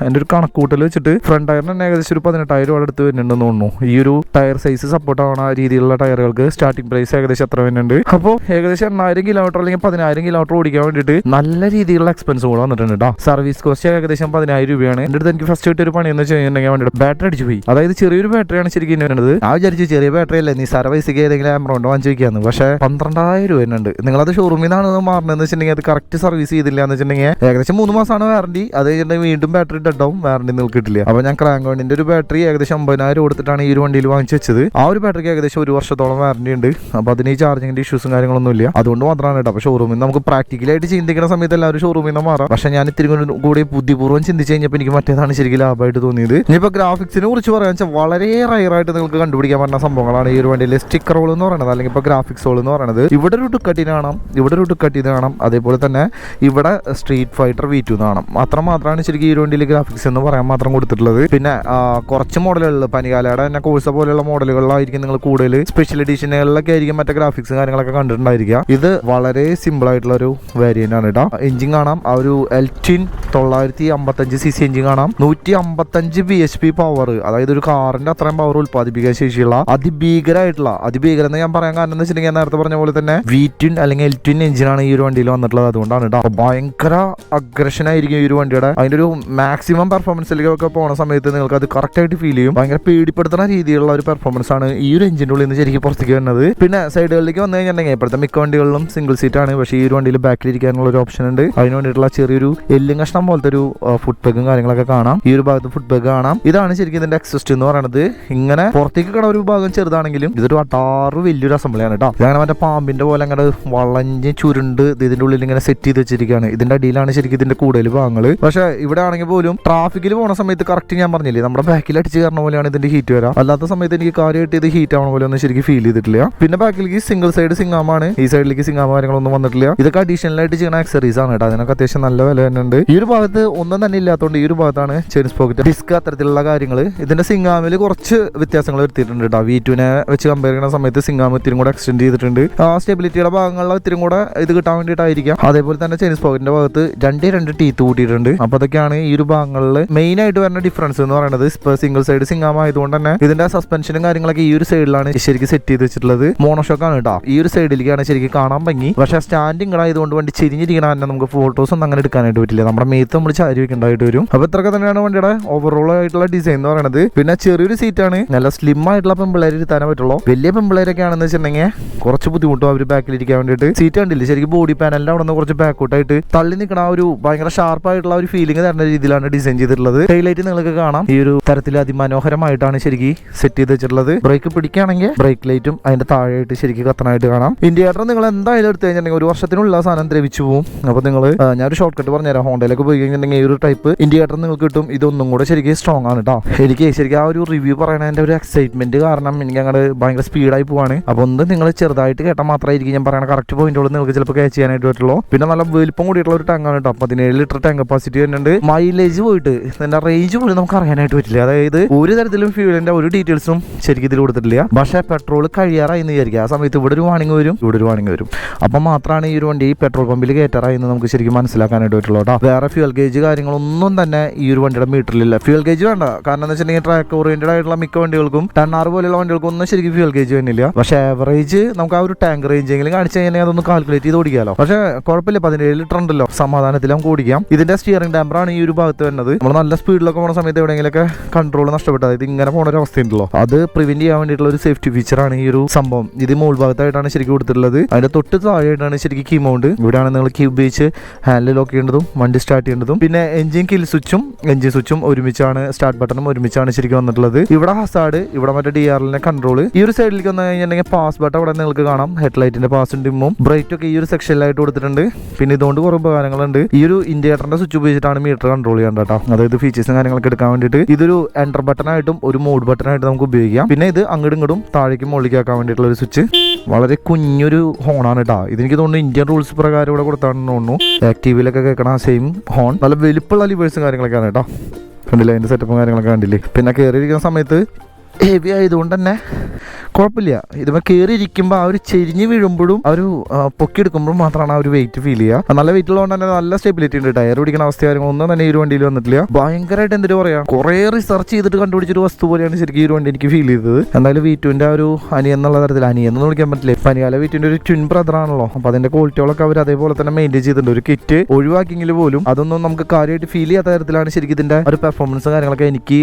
എന്റെ ഒരു കണക്കൂട്ടൽ വെച്ചിട്ട് ഫ്രണ്ട് ടയറിന് തന്നെ ഏകദേശം ഒരു പതിനെട്ടായിരം രൂപ അടുത്ത് വരുന്നുണ്ടെന്ന് തോന്നുന്നു. ഈ ഒരു ടയർ സൈസ് സപ്പോർട്ട് ആവുന്ന രീതിയിലുള്ള ടയറുകൾക്ക് സ്റ്റാർട്ടിംഗ് പ്രൈസ് ഏകദേശം എത്ര വരുന്നുണ്ട്? അപ്പോൾ ഏകദേശം എണ്ണായിരം കിലോമീറ്റർ അല്ലെങ്കിൽ പതിനായിരം കിലോമീറ്റർ ഓടിക്കാൻ വേണ്ടിയിട്ട് നല്ല രീതിയിലുള്ള എക്സ്പെൻസ് കൂടെ വന്നിട്ടുണ്ട് കേട്ടോ സർവീസ് കോസ്റ്റ് ഏകദേശം പതിനായിരം രൂപയാണ്. എന്റെ അടുത്ത് എനിക്ക് ഫസ്റ്റ് കിട്ടിയ ഒരു പണി എന്ന് വെച്ച് കഴിഞ്ഞിട്ടുണ്ടെങ്കിൽ ബാറ്ററി അടിച്ചു പോയി. അതായത് ചെറിയൊരു ബാറ്ററിയാണ് ശരിക്കും വരുന്നത്. ആ വിചാരിച്ചു ചെറിയ ബാറ്ററി അല്ലേ നീ സർവീസ് ഏതെങ്കിലും ആമറൗണ്ട് വാങ്ങിച്ചു വെക്കാന്ന് പക്ഷേ പന്ത്രണ്ടായിരം രൂപ വരുന്നുണ്ട്. നിങ്ങളത് ഷോറൂമിൽ നിന്നാണ് മാറണമെന്ന് വെച്ചിട്ടുണ്ടെങ്കിൽ അത് കറക്റ്റ് സർവീസ് ചെയ്തില്ല എന്ന് വെച്ചിട്ടുണ്ടെങ്കിൽ ഏകദേശം മൂന്ന് മാസമാണ് വാറണ്ടി അത് കഴിഞ്ഞിട്ടുണ്ടെങ്കിൽ വീണ്ടും ബാറ്ററി ഡെഡാവും വാറണ്ടി നിൽക്കിട്ടില്ല അപ്പൊ അപ്പോൾ ഞാൻ ക്രാങ്കോണിന്റെ ഒരു ബാറ്ററി ഏകദേശം അമ്പതിനായിരം കൊടുത്തിട്ടാണ് ഈ ഒരു വണ്ടിയിൽ വാങ്ങിച്ചു വെച്ചത്. ആ ഒരു ബാറ്ററിക്ക് ഏകദേശം ഒരു വർഷത്തോളം വാറണ്ടി ഉണ്ട്. അപ്പോൾ അതിന് ഈ ചാർജിങ്ങിന്റെ ഇഷ്യൂസും കാര്യങ്ങളൊന്നും ഇല്ല അതുകൊണ്ട് മാത്രമാണ് കേട്ടോ അപ്പോൾ ഷോറൂമിൽ നമുക്ക് പ്രാക്ടിക്കലായിട്ട് ചിന്തിക്കുന്ന സമയത്ത് എല്ലാവരും ഷോറൂമിൽ നിന്ന് മാറാം. പക്ഷെ ഞാൻ ഇത്തിരി കൂടി കൂടി ബുദ്ധിപൂർവം ചിന്തിച്ച് കഴിഞ്ഞപ്പോൾ എനിക്ക് മറ്റേതാണ് ശരിക്കും ലാഭമായിട്ട് തോന്നിയത്. ഇനിയിപ്പോൾ ഗ്രാഫിക്സിനെ കുറിച്ച് പറയാൻ വെച്ചാൽ വളരെ റയറായിട്ട് നിങ്ങൾക്ക് കണ്ടുപിടിക്കാൻ പറ്റുന്ന സംഭവങ്ങളാണ് ഈ ഒരു വണ്ടിയിലെ സ്റ്റിക്കർ ഹോൾ എന്ന് പറയുന്നത് അല്ലെങ്കിൽ ഇപ്പോൾ ഗ്രാഫിക്സ് ഹോൾ എന്ന് പറയുന്നത്. ഇവിടെ ഒരു ടുക്കട്ടിന് കാണാം ഇവിടെ ഒരു ടുക്കട്ടിന് കാണാം. അതേപോലെ തന്നെ ഇവിടെ സ്ട്രീറ്റ് ഫൈറ്റർ വി ടു കാണാം. അത്ര മാത്രമാണ് ശരിക്കും ഈ ഒരു വണ്ടിയിൽ ഗ്രാഫിക്സ് എന്ന് പറയാൻ മാത്രം കൊടുത്തിട്ടുള്ളത്. പിന്നെ കുറച്ച് മോഡലുകളിൽ പനികാലയുടെ തന്നെ കോഴ്സ പോലെയുള്ള മോഡലുകളിലായിരിക്കും നിങ്ങൾ കൂടുതൽ സ്പെഷ്യൽ എഡിഷനുകളിലൊക്കെ ആയിരിക്കും മറ്റേ ഗ്രാഫിക്സും കാര്യങ്ങളൊക്കെ കണ്ടിട്ടുണ്ടായിരിക്കുക. ഇത് വളരെ സിമ്പിൾ ആയിട്ടുള്ള ഒരു വേരിയന്റ് ആണ് കേട്ടോ എഞ്ചിൻ കാണാം. ആ ഒരു എൽറ്റിൻ തൊള്ളായിരത്തി അമ്പത്തഞ്ച് സി സി എഞ്ചിൻ കാണാം. നൂറ്റി അമ്പത്തഞ്ച് ബി എച്ച് പി പവർ അതായത് ഒരു കാറിന്റെ അത്രയും പവർ ഉത്പാദിപ്പിക്കാൻ ശേഷിയുള്ള അതിഭീകരമായിട്ടുള്ള അതിഭീകരം എന്ന് ഞാൻ പറയാൻ കാരണം എന്ന് വെച്ചിട്ടുണ്ടെങ്കിൽ ഞാൻ നേരത്തെ പറഞ്ഞ പോലെ തന്നെ വി ട്വിൻ അല്ലെങ്കിൽ എൽ ട്വിൻ എഞ്ചിനാണ് ഈ ഒരു വണ്ടിയിൽ വന്നിട്ടുള്ളത്. അതുകൊണ്ടാണ് കേട്ടോ ഭയങ്കര അഗ്രഷൻ ആയിരിക്കും ഈ ഒരു വണ്ടിയുടെ. അതിന്റെ ഒരു മാക്സിമം പെർഫോമൻസിലേക്കൊക്കെ പോണ സമയത്ത് നിങ്ങൾക്ക് അത് കറക്റ്റ് ആയിട്ട് ഫീൽ ചെയ്യും. ഭയങ്കര പേടിപ്പെടുത്തുന്ന രീതിയിലുള്ള ഒരു പെർഫോമൻസ് ആണ് ഈ ഒരു എഞ്ചിന്റെ ഉള്ളിൽ നിന്ന് ശരിക്കും പുറത്തേക്ക് വരുന്നത്. പിന്നെ സൈഡുകളിലേക്ക് വന്നു കഴിഞ്ഞിട്ടുണ്ടെങ്കിൽ ഇപ്പോഴത്തെ മിക്ക വണ്ടികളിലും സിംഗിൾ സീറ്റ് ആണ്. പക്ഷേ ഈ ഒരു വണ്ടിയിൽ ബാക്കിൽ ഇരിക്കാനുള്ള ഒരു ഓപ്ഷൻ ഉണ്ട് അതിന് വേണ്ടിയിട്ടുള്ള ചെറിയൊരു എല്ലും കഷ്ണം പോലത്തെ ഒരു ഫുഡ് പെഗും കാര്യങ്ങളൊക്കെ കാണാം. ഈ ഒരു ഭാഗത്ത് ഫുഡ് പെഗ് കാണാം. ഇതാണ് ശരിക്കും ഇതിന്റെ എക്സിസ്റ്റ് എന്ന് പറയുന്നത് ഇങ്ങനെ പുറത്തേക്ക് കിടന്ന ഒരു ഭാഗം ചെറുതാണെങ്കിലും ഇതൊരു അട്ടാറ് വലിയൊരു അസംബ്ലിയാണ് കേട്ടോ ഇതങ്ങനെ മറ്റേ പാമ്പിന്റെ പോലെ അങ്ങനെ വളഞ്ഞ് ചുരുണ്ട് ഇതിന്റെ ഉള്ളിൽ ഇങ്ങനെ സെറ്റ് ചെയ്ത് വെച്ചിരിക്കുകയാണ്. ഇതിന്റെ അടിയിലാണ് ശരിക്കും ഇതിന്റെ കൂടുതൽ ഭാഗങ്ങൾ പക്ഷെ ഇവിടെ ആണെങ്കിൽ പോലും ട്രാഫിക്കിൽ പോണ സമയത്ത് കറക്റ്റ് ഞാൻ പറഞ്ഞില്ലേ? നമ്മുടെ ബാക്കിൽ അടിച്ച് കയറുന്ന പോലെയാണ് ഇതിന്റെ ഹീറ്റ് വരാം. അല്ലാത്ത സമയത്ത് എനിക്ക് കാര്യമായിട്ട് ഇത് ഹീറ്റ് ആവണ പോലെ ഒന്നും ശരിക്കും ഫീൽ ചെയ്തിട്ടില്ല. പിന്നെ ബാക്കിലേക്ക് സിംഗിൾ സൈഡ് സിംഗാമാണ് ഈ സൈഡിലേക്ക് സിംഗാമ കാര്യങ്ങളൊന്നും വന്നിട്ടില്ല. ഇതൊക്കെ അഡീഷണൽ ആയിട്ട് ചെയ്യുന്ന ആക്സറീസ് ആണ് കേട്ടോ അതിനൊക്കെ അത്യാവശ്യം നല്ല വില തന്നെ ഉണ്ട് ഈ ഒരു ഭാഗത്ത് ഒന്നും തന്നെ ഇല്ലാത്തതുകൊണ്ട് ഈ ഒരു ഭാഗത്താണ് ചെയിൻസ് പോക്കറ്റ്. ഡിസ്ക് അത്തരത്തിലുള്ള കാര്യങ്ങൾ ഇതിന്റെ സിംഗാമിൽ കുറച്ച് വ്യത്യാസങ്ങൾ വരുത്തിയിട്ടുണ്ട് കേട്ടോ വി ടുവിനെ വെച്ച് കമ്പയർ ചെയ്യുന്ന സമയത്ത് സിംഗാമ് ഇത്തിരി കൂടെ എക്സ്റ്റെൻഡ് ചെയ്തിട്ടുണ്ട്. ആ സ്റ്റെബിലിറ്റിയുടെ ഭാഗങ്ങളിൽ ഇത്തിരി കൂടെ ഇത് കിട്ടാൻ വേണ്ടിയിട്ടായിരിക്കാം. അതേപോലെ തന്നെ ചെയിൻസ് പോക്കറ്റിന്റെ ഭാഗത്ത് രണ്ടേ രണ്ട് ടീത്ത് കൂട്ടിയിട്ടുണ്ട്. അപ്പൊ അതൊക്കെയാണ് ഈ ഒരു ഭാഗങ്ങളിൽ മെയിൻ ആയിട്ട് വരുന്ന ഡിഫറൻസ് എന്ന് പറയുന്നത് സിംഗിൾ സൈഡ് സിംഗാമ ആയതുകൊണ്ട് തന്നെ ഇതിന്റെ സസ്പെൻഷനും കാര്യങ്ങളൊക്കെ ഈ ഒരു സൈഡിലാണ് ശരിക്കും സെറ്റ് ചെയ്ത് വെച്ചിട്ടുള്ളത്. മോണോഷോക്കാണ് കേട്ടോ ഈ ഒരു സൈഡിലേക്കാണ് ശരിക്കും കാണാൻ ഭംഗി. പക്ഷേ സ്റ്റാൻഡിങ് ആയതുകൊണ്ട് വണ്ടി ചെരിഞ്ഞിരിക്കണ തന്നെ നമുക്ക് ഫോട്ടോസ് ഒന്നും അങ്ങനെ എടുക്കാനായിട്ട് പറ്റില്ല. നമ്മുടെ മേത്ത് നമ്മൾ ചാരി വെക്കേണ്ടതായിട്ട് വരും. അപ്പൊ ഇത്രയൊക്കെ തന്നെയാണ് വണ്ടിയുടെ ഓവറോൾ ആയിട്ടുള്ള ഡിസൈൻ എന്ന് പറയുന്നത് പിന്നെ ചെറിയൊരു സീറ്റാണ് നല്ല സ്ലിം ആയിട്ടുള്ള പെമ്പിള്ളേർ ഇരുത്താനേ പറ്റുള്ളൂ. വലിയ പെമ്പിള്ളേരൊക്കെ ആണെന്ന് വെച്ചിട്ടുണ്ടെങ്കിൽ കുറച്ച് ബുദ്ധിമുട്ടും അവർ ബാക്കിലിരിക്കാൻ വേണ്ടിയിട്ട് സീറ്റ് കണ്ടില്ല? ശരിക്കും ബോഡി പാനലിന്റെ അവിടെ നിന്ന് കുറച്ച് ബാക്കോട്ടായിട്ട് തള്ളി നിൽക്കണ ഒരു ഭയങ്കര ഷാർപ്പായിട്ടുള്ള ഒരു ഫീലിംഗ് തരുന്ന രീതിയിലാണ് ഡിസൈൻ ചെയ്തിട്ടുള്ളത്. ഹൈലൈറ്റ് നിങ്ങൾക്ക് കാണാം. ഈ ഒരു തരത്തിൽ അതിമനോഹരമായിട്ടാണ് ശരിക്കും സെറ്റ് ചെയ്ത് വെച്ചിട്ടുള്ളത്. ബ്രേക്ക് പിടിക്കുകയാണെങ്കിൽ ബ്രേക്ക് ലൈറ്റും അതിന്റെ താഴെയായിട്ട് ശരിക്കും കത്തനായിട്ട് കാണാം. ഇൻഡിയേറ്റർ നിങ്ങൾ എന്തായാലും എടുത്തു കഴിഞ്ഞിട്ടുണ്ടെങ്കിൽ ഒരു വർഷത്തിനുള്ള സാധനം ദ്രവിച്ചു പോകും അപ്പോൾ നിങ്ങൾ ഞാൻ ഒരു ഷോർട്ട് കട്ട് പറഞ്ഞുതരാം. ഹോണ്ടയിലേക്ക് പോയി കഴിഞ്ഞിട്ടുണ്ടെങ്കിൽ ഈ ഒരു ടൈപ്പ് ഇൻഡിക്കേറ്റർ നിങ്ങൾക്ക് കിട്ടും. ഇതൊന്നും കൂടെ ശരിക്കും സ്ട്രോങ് ആണ് കേട്ടോ എനിക്ക് ശരിക്കും ആ ഒരു റിവ്യൂ പറയണതിന്റെ ഒരു എക്സൈറ്റ്മെന്റ് കാരണം എനിക്ക് അങ്ങോട്ട് ഭയങ്കര സ്പീഡായി പോവാണ്. അപ്പോൾ ഒന്ന് നിങ്ങൾ ചെറുതായിട്ട് കേട്ടാൽ മാത്രമായിരിക്കും ഞാൻ പറയണ കറക്റ്റ് പോയിന്റുകൾ നിങ്ങൾക്ക് ചിലപ്പോൾ ക്യാച്ച് ചെയ്യാനായിട്ട് പറ്റുള്ളൂ. പിന്നെ നല്ല വലിപ്പം കൂടിയിട്ടുള്ള ഒരു ടാങ്കാണ് കേട്ടോ പതിനേഴ് ലിറ്റർ ടാങ്ക് കപ്പാസിറ്റി വരുന്നുണ്ട്. മൈലേജ് പോയിട്ട് ഇതിന്റെ റേഞ്ച് പോലും നമുക്ക് അറിയാനായിട്ട് പറ്റില്ല. അതായത് ഒരു തരത്തിലും ഫ്യൂലിന്റെ ഒരു ഡീറ്റെയിൽസും ശരിക്കും ഇതിൽ കൊടുത്തിട്ടില്ല. പക്ഷേ പെട്രോൾ കഴിയാറായി എന്ന് വിചാരിക്കുക. ആ സമയത്ത് ഇവിടെ ഒരു വാണിംഗ് വരും ഇവിടെ ഒരു വാണിംഗ് വരും. അപ്പം മാത്രമാണ് ഈ ഒരു വണ്ടി പെട്രോൾ പമ്പിൽ കയറ്റാറായി എന്ന് നമുക്ക് ശരിക്കും മനസ്സിലാക്കാനായിട്ട് വേറെ ഫ്യൂൽ ഗേജ് കാര്യങ്ങളൊന്നും തന്നെ ഈ ഒരു വണ്ടിയുടെ മീറ്ററിലില്ല ഫ്യൂൽ ഗേജ് വേണ്ട. കാരണം എന്ന് വെച്ചിട്ടുണ്ടെങ്കിൽ ട്രാക്ക് ഓറിയന്റഡ് ആയിട്ടുള്ള മിക്ക വണ്ടികൾക്കും ടണ്ണാർ പോലെയുള്ള വണ്ടികൾക്കും ഒന്നും ശരിക്കും ഫ്യൂൽ ഗേജ് വേണ്ടില്ല പക്ഷേ ആവറേജ് നമുക്ക് ആ ഒരു ടാങ്ക് റേഞ്ച് എങ്കിലും കാണിച്ചു കഴിഞ്ഞാൽ അതൊന്ന് കാൽക്കുലേറ്റ് ചെയ്ത് ഓടിക്കാമല്ലോ പക്ഷേ കുഴപ്പമില്ല. പതിനേഴ് ലിറ്റർ ഉണ്ടല്ലോ. സമാധാനത്തിൽ നമുക്ക് ഓടിക്കാം. ഇതിന്റെ സ്റ്റിയറിംഗ് ഡാമ്പറാണ് ഈ ഒരു ഭാഗത്ത് വരുന്നത്. നമ്മൾ നല്ല സ്പീഡിലൊക്കെ പോകുന്ന സമയത്ത് എവിടെയെങ്കിലൊക്കെ കൺട്രോൾ നഷ്ടപ്പെട്ടത് അതായത് ഇങ്ങനെ പോണ ഒരു അവസ്ഥയുണ്ടല്ലോ. അത് പ്രിവെന്റ് ചെയ്യാൻ വേണ്ടിയിട്ടുള്ള ഒരു സേഫ്റ്റി ഫീച്ചർ ആണ് ഈ ഒരു സംഭവം. ഇത് മോൾ ഭാഗത്തായിട്ടാണ് ശരിക്കും കൊടുത്തിട്ടുള്ളത്. അതിന്റെ തൊട്ട് താഴെയായിട്ടാണ് ശരിക്കും കീ മൗണ്ട് ഇവിടെയാണ് നിങ്ങൾ കീ ഉപയോഗിച്ച് ഹാൻഡിൽ ലോക്ക് ചെയ്യേണ്ടതും വണ്ടി സ്റ്റാർട്ട് ചെയ്യേണ്ടതും. പിന്നെ എഞ്ചിൻ കിൽ സ്വിച്ചും എഞ്ചിൻ സ്വിച്ചും ഒരുമിച്ചാണ് സ്റ്റാർട്ട് ബട്ടണും ഒരുമിച്ചാണ് ശരിക്കും വന്നിട്ടുള്ളത്. ഇവിടെ ഹസാഡ് ഇവിടെ മറ്റേ ഡി ആർ കൺട്രോൾ ഈ ഒരു സൈഡിലേക്ക് വന്നു കഴിഞ്ഞിട്ടുണ്ടെങ്കിൽ പാസ് ബട്ടൺ ഇവിടെ നിങ്ങൾക്ക് കാണാം. ഹെഡ്ലൈറ്റിന്റെ പാസും ഡിമ്മും ബ്രൈറ്റ് ഒക്കെ ഈ ഒരു സെക്ഷനിലായിട്ട് കൊടുത്തിട്ടുണ്ട്. പിന്നെ ഇതുകൊണ്ട് കുറേ ഉപകാരങ്ങളുണ്ട്. ഈ ഒരു ഇൻഡിക്കേറ്ററിന്റെ സ്വിച്ച് ഉപയോഗിച്ചിട്ടാണ് മീറ്റർ കൺട്രോൾ ചെയ്യേണ്ടത് കേട്ടോ. അതായത് ഫീച്ചേഴ്സും കാര്യങ്ങളൊക്കെ എടുക്കാൻ വേണ്ടിയിട്ട് ഇതൊരു എന്റർ ബട്ടൺ ആയിട്ടും ഒരു മോഡ് ബട്ടൺ ആയിട്ട് നമുക്ക് ഉപയോഗിക്കാം. പിന്നെ ഇത് അങ്ങോട്ടും ഇങ്ങോട്ടും താഴേക്കും മുകളിലേക്ക് ആക്കാൻ വേണ്ടിയിട്ടുള്ള ഒരു സ്വിച്ച് വളരെ കുഞ്ഞൊരു ഹോണാണ് കേട്ടോ ഇതെനിക്ക് തോന്നുന്നു ഇന്ത്യൻ റൂൾസ് പ്രകാരം ഇവിടെ കൊടുത്താണെന്ന് തോന്നുന്നു. ആക്റ്റീവിലൊക്കെ കേൾക്കണ സെയിം ഹോൺ നല്ല വലിപ്പുള്ള ലിവേഴ്സും കാര്യങ്ങളൊക്കെയാണ് കേട്ടോ കണ്ടില്ല? അതിന്റെ സെറ്റപ്പും കാര്യങ്ങളൊക്കെ കണ്ടില്ലേ? പിന്നെ കയറിയിരിക്കുന്ന സമയത്ത് ഹെവി ആയതുകൊണ്ട് തന്നെ കുഴപ്പമില്ല. ഇതുമ്പോൾ കയറി ഇരിക്കുമ്പോൾ ആ ഒരു ചെരിഞ്ഞ് വീഴുമ്പോഴും ആ ഒരു പൊക്കി പൊക്കിയെടുക്കുമ്പോഴും മാത്രമാണ് ആ ഒരു വെയിറ്റ് ഫീൽ ചെയ്യുക. നല്ല വെയിറ്റ് ഉള്ളതുകൊണ്ട് തന്നെ നല്ല സ്റ്റെബിലിറ്റി ഉണ്ട് ടയർ പിടിക്കുന്ന അവസ്ഥ കാര്യങ്ങളൊന്നും തന്നെ ഈ ഒരു വണ്ടിയിൽ വന്നിട്ടില്ല. ഭയങ്കരമായിട്ട് എന്തൊരു പറയാ? കുറേ റിസർച്ച് ചെയ്തിട്ട് കണ്ടുപിടിച്ചൊരു വസ്തു പോലെയാണ് ശരിക്കും ഈ ഒരു വണ്ടി എനിക്ക് ഫീൽ ചെയ്തത്. എന്തായാലും വീറ്റുവിന്റെ ആ ഒരു അനിയൻ എന്നുള്ള തരത്തിൽ അനിയൻ എന്ന് വിളിക്കാൻ പറ്റില്ല? പനികാല വീറ്റിന്റെ ഒരു ട്വിൻ ബ്രദർ ആണല്ലോ. അപ്പൊ അതിന്റെ ക്വാളിറ്റികളൊക്കെ അവർ അതേപോലെ തന്നെ മെയിന്റെയിൻ ചെയ്തിട്ടുണ്ട്. ഒരു കിറ്റ് ഒഴിവാക്കിയെങ്കിൽ പോലും അതൊന്നും നമുക്ക് കാര്യമായിട്ട് ഫീൽ ചെയ്യാത്ത തരത്തിലാണ് ശരിക്കും ഇതിന്റെ ഒരു പെർഫോമൻസ് കാര്യങ്ങളൊക്കെ എനിക്ക്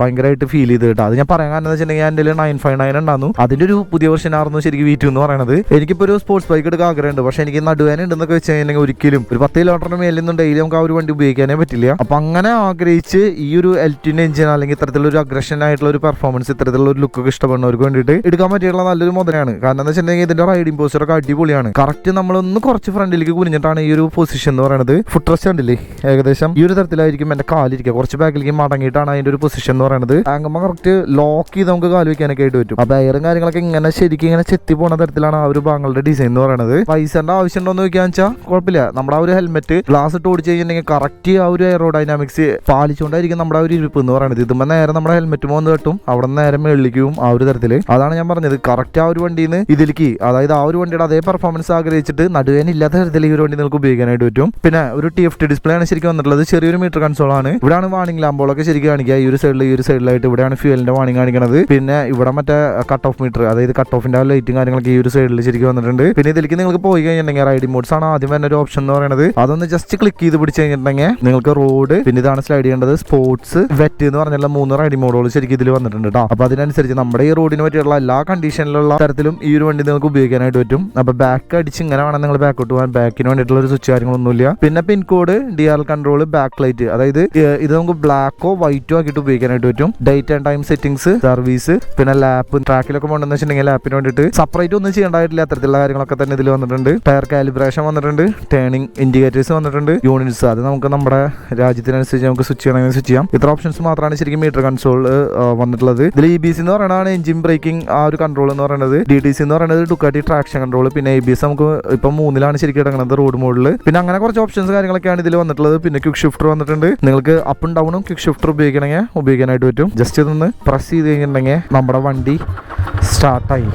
ഭയങ്കരമായിട്ട് ഫീൽ ചെയ്ത് കേട്ടോ അത് ഞാൻ പറയാൻ കാരണം എന്താ വെച്ചിട്ടുണ്ടെങ്കിൽ എന്റെ നയൻ ഫൈവ് നയൻ ഉണ്ടായിരുന്നു. അതിന്റെ ഒരു പുതിയ വെർഷൻ ആയിരുന്നു ശരിക്കും വീറ്റു എന്ന് പറയുന്നത് എനിക്കിപ്പോ ഒരു സ്പോർട്സ് ബൈക്ക് എടുക്കാൻ ആഗ്രഹമുണ്ട്. പക്ഷെ എനിക്ക് നടുവേന ഉണ്ടെന്നൊക്കെ വെച്ച് കഴിഞ്ഞാൽ ഒരിക്കലും ഒരു പത്ത് കിലോമീറ്ററിന് മേലിൽ നിന്നും ഡെയിലി നമുക്ക് ആ ഒരു വണ്ടി ഉപയോഗിക്കാനേ പറ്റില്ല. അപ്പൊ അങ്ങനെ ആഗ്രഹിച്ച് ഈ ഒരു എൽറ്റിൻ എഞ്ചിൻ അല്ലെങ്കിൽ ഇത്തരത്തിലുള്ള ഒരു അഗ്രഷൻ ആയിട്ടുള്ള ഒരു പെർഫോമൻസ് ഇത്തരത്തിലുള്ള ഒരു ലുക്കൊക്കെ ഇഷ്ടപ്പെടുന്നവർക്ക് വേണ്ടിയിട്ട് എടുക്കാൻ പറ്റിയുള്ള നല്ലൊരു മുതലാണ് കാരണം എന്താ വെച്ചിട്ടുണ്ടെങ്കിൽ ഇതിന്റെ റൈഡിംഗ് പോസ്റ്റർ ഒക്കെ അടിപൊളിയാണ്. കറക്റ്റ് നമ്മളൊന്ന് കുറച്ച് ഫ്രണ്ടിലേക്ക് കുനിഞ്ഞിട്ടാണ് ഈ ഒരു പൊസിഷൻ എന്ന് പറയുന്നത് ഫുഡ് റെസ്റ്റ് ഉണ്ടല്ലേ ഏകദേശം ഈ ഒരു തരത്തിലായിരിക്കും എന്റെ കാലിരിക്കുക. കുറച്ച് ബാക്കിലേക്ക് മടങ്ങിയിട്ടാണ് അതിന്റെ ഒരു പൊസിഷൻ എന്ന് പറയുന്നത് ടാങ്കമ്മ കറക്റ്റ് ലോക്ക് ചെയ്ത് നമുക്ക് കാൽ വെക്കാനൊക്കെ ആയിട്ട് പറ്റും. അപ്പൊ എയറും കാര്യങ്ങളൊക്കെ ഇങ്ങനെ ശരിക്കും ഇങ്ങനെ ചെത്തി പോണ തരത്തിലാണ് ആ ഒരു ഭാഗങ്ങളുടെ ഡിസൈൻ എന്ന് പറയുന്നത് പൈസന്റെ ആവശ്യം ഉണ്ടോ എന്ന് ചോദിക്കാന്ന് വെച്ചാൽ കുഴപ്പമില്ല. നമ്മുടെ ആ ഒരു ഹെൽമെറ്റ് ഗ്ലാസ് ഇട്ട് ഓടിച്ച് കഴിഞ്ഞിട്ടുണ്ടെങ്കിൽ കറക്റ്റ് ആ ഒരു എയറോഡൈനാമിക്സ് പാലിച്ചുകൊണ്ടായിരിക്കും നമ്മുടെ ആ ഒരു ഇരിപ്പ് എന്ന് പറയുന്നത് ഇതുമ്പോൾ നേരെ നമ്മുടെ ഹെൽമെറ്റ് പോകുന്ന തട്ടും അവിടെ നിന്ന് നേരെ മേളിലേക്കും ആ ഒരു തരത്തിൽ അതാണ് ഞാൻ പറഞ്ഞത്. കറക്റ്റ് ആ ഒരു വണ്ടിയിൽ നിന്ന് ഇതിലേക്ക് അതായത് ആ ഒരു വണ്ടിയുടെ അതേ പെർഫോമൻസ് ആഗ്രഹിച്ചിട്ട് നടുവേന ഇല്ലാത്ത തരത്തിൽ ഈ ഒരു വണ്ടി നിങ്ങൾക്ക് ഉപയോഗിക്കാനായിട്ട് പറ്റും. പിന്നെ ഒരു ടി എഫ് ടി ഡിസ്പ്ലേ ആണ് ശരിക്കും വന്നിട്ടുള്ളത്. ചെറിയൊരു മീറ്റർ കൺസോൾ ആണ്. ഇവിടെയാണ് വാണിംഗ് ലാമ്പോളൊക്കെ ശരിക്കും കാണിക്കുക. ഈ ഒരു സൈഡിൽ ഈ ഒരു സൈഡിലായിട്ട് ഇവിടെയാണ് ഫ്യൂലിന്റെ വാണിംഗ് കാണിക്കുന്നത് പിന്നെ ഇവിടെ മറ്റേ കട്ട് ഓഫ് മീറ്റർ അതായത് കട്ട് ഓഫിന്റെ ലൈറ്റും കാര്യങ്ങളൊക്കെ ഈ ഒരു സൈഡിൽ ശരിക്കും വന്നിട്ടുണ്ട്. പിന്നെ ഇതിലേക്ക് നിങ്ങൾക്ക് പോയി കഴിഞ്ഞിട്ടുണ്ടെങ്കിൽ റൈഡിംഗ് മോഡ്സ് ആണ് ആദ്യം തന്നെ ഒരു ഓപ്ഷൻ എന്ന് പറയുന്നത് അതൊന്ന് ജസ്റ്റ് ക്ലിക്ക് ചെയ്ത് പിടിച്ച് കഴിഞ്ഞിട്ടുണ്ടെങ്കിൽ നിങ്ങൾക്ക് റോഡ് പിന്നെ ഇതാണ് സ്ലൈഡ് ചെയ്യേണ്ടത് സ്പോർട്സ് വെറ്റ് എന്ന് പറഞ്ഞുള്ള മൂന്ന് റൈഡിംഗ് മോഡുകൾ ശരിക്കും ഇതിൽ വന്നിട്ടുണ്ട് കേട്ടോ അപ്പൊ അതിനനുസരിച്ച് നമ്മുടെ ഈ റോഡിന് പറ്റിയുള്ള എല്ലാ കണ്ടീഷനിലുള്ള തരത്തിലും ഈ ഒരു വണ്ടി നിങ്ങൾക്ക് ഉപയോഗിക്കാനായിട്ട് പറ്റും. അപ്പൊ ബാക്ക് അടിച്ച് ഇങ്ങനെ വേണം നിങ്ങൾ ബാക്കോട്ട് പോകാൻ. ബാക്കിന് വേണ്ടിയിട്ടുള്ള ഒരു സ്വിച്ച് കാര്യങ്ങളൊന്നുമില്ല പിന്നെ pin code D R control back light അതായത് ഇത് നമുക്ക് ബ്ലാക്കോ വൈറ്റോ ആക്കിയിട്ട് ഉപയോഗിക്കാനായിട്ട് പറ്റും. Date and time settings service പിന്നെ ലാപ്പ് ട്രാക്കിലൊക്കെ പോകണമെന്ന് വെച്ചിട്ടുണ്ടെങ്കിൽ ലാപ്പിന് വേണ്ടിയിട്ട് സെപ്പറേറ്റ് ഒന്നും ചെയ്യേണ്ടായിട്ടില്ല. അത്തരത്തിലുള്ള കാര്യങ്ങളൊക്കെ തന്നെ ഇതിൽ വന്നിട്ടുണ്ട്. ടയർ കാലിബ്രേഷൻ വന്നിട്ടുണ്ട്. ടേണിംഗ് ഇൻഡിക്കേറ്റേഴ്സ് വന്നിട്ടുണ്ട്. യൂണിറ്റ്സ് അത് നമുക്ക് നമ്മുടെ രാജ്യത്തിനനുസരിച്ച് നമുക്ക് സ്വിച്ച് ചെയ്യണമെങ്കിൽ സ്വിച്ച് ചെയ്യാം. ഇത്ര ഓപ്ഷൻസ് മാത്രമാണ് ശരിക്കും മീറ്റർ കൺസോൾ വന്നിട്ടുള്ളത്. ഇതിൽ ഇ ബി സി എന്ന് പറയുന്നതാണ് എഞ്ചിൻ ബ്രേക്കിംഗ് ആ ഒരു കൺട്രോൾ എന്ന് പറയുന്നത്. ഡി ടി സി എന്ന് പറയുന്നത് ഡുക്കാട്ടി ട്രാക്ഷൻ കൺട്രോൾ പിന്നെ എ ബി എസ് നമുക്ക് ഇപ്പം മൂന്നിലാണ് ശരിക്കും ഇടങ്ങുന്നത് റോഡ് മോഡിൽ പിന്നെ അങ്ങനെ കുറച്ച് ഓപ്ഷൻസ് കാര്യങ്ങളൊക്കെയാണ് ഇതിൽ വന്നിട്ടുള്ളത്. പിന്നെ ക്വിക്ക് ഷിഫ്റ്റർ വന്നിട്ടുണ്ട്. നിങ്ങൾക്ക് അപ്പും ഡൗണും ക്വിക്ക് ഷിഫ്റ്റർ ഉപയോഗിക്കണമെങ്കിൽ ഉപയോഗിക്കാനായിട്ട് പറ്റും. ജസ്റ്റ് ഇതൊന്ന് പ്രസ് ചെയ്ത് കഴിഞ്ഞിട്ടുണ്ടെങ്കിൽ നമ്മുടെ വണ്ടി സ്റ്റാർട്ടായി.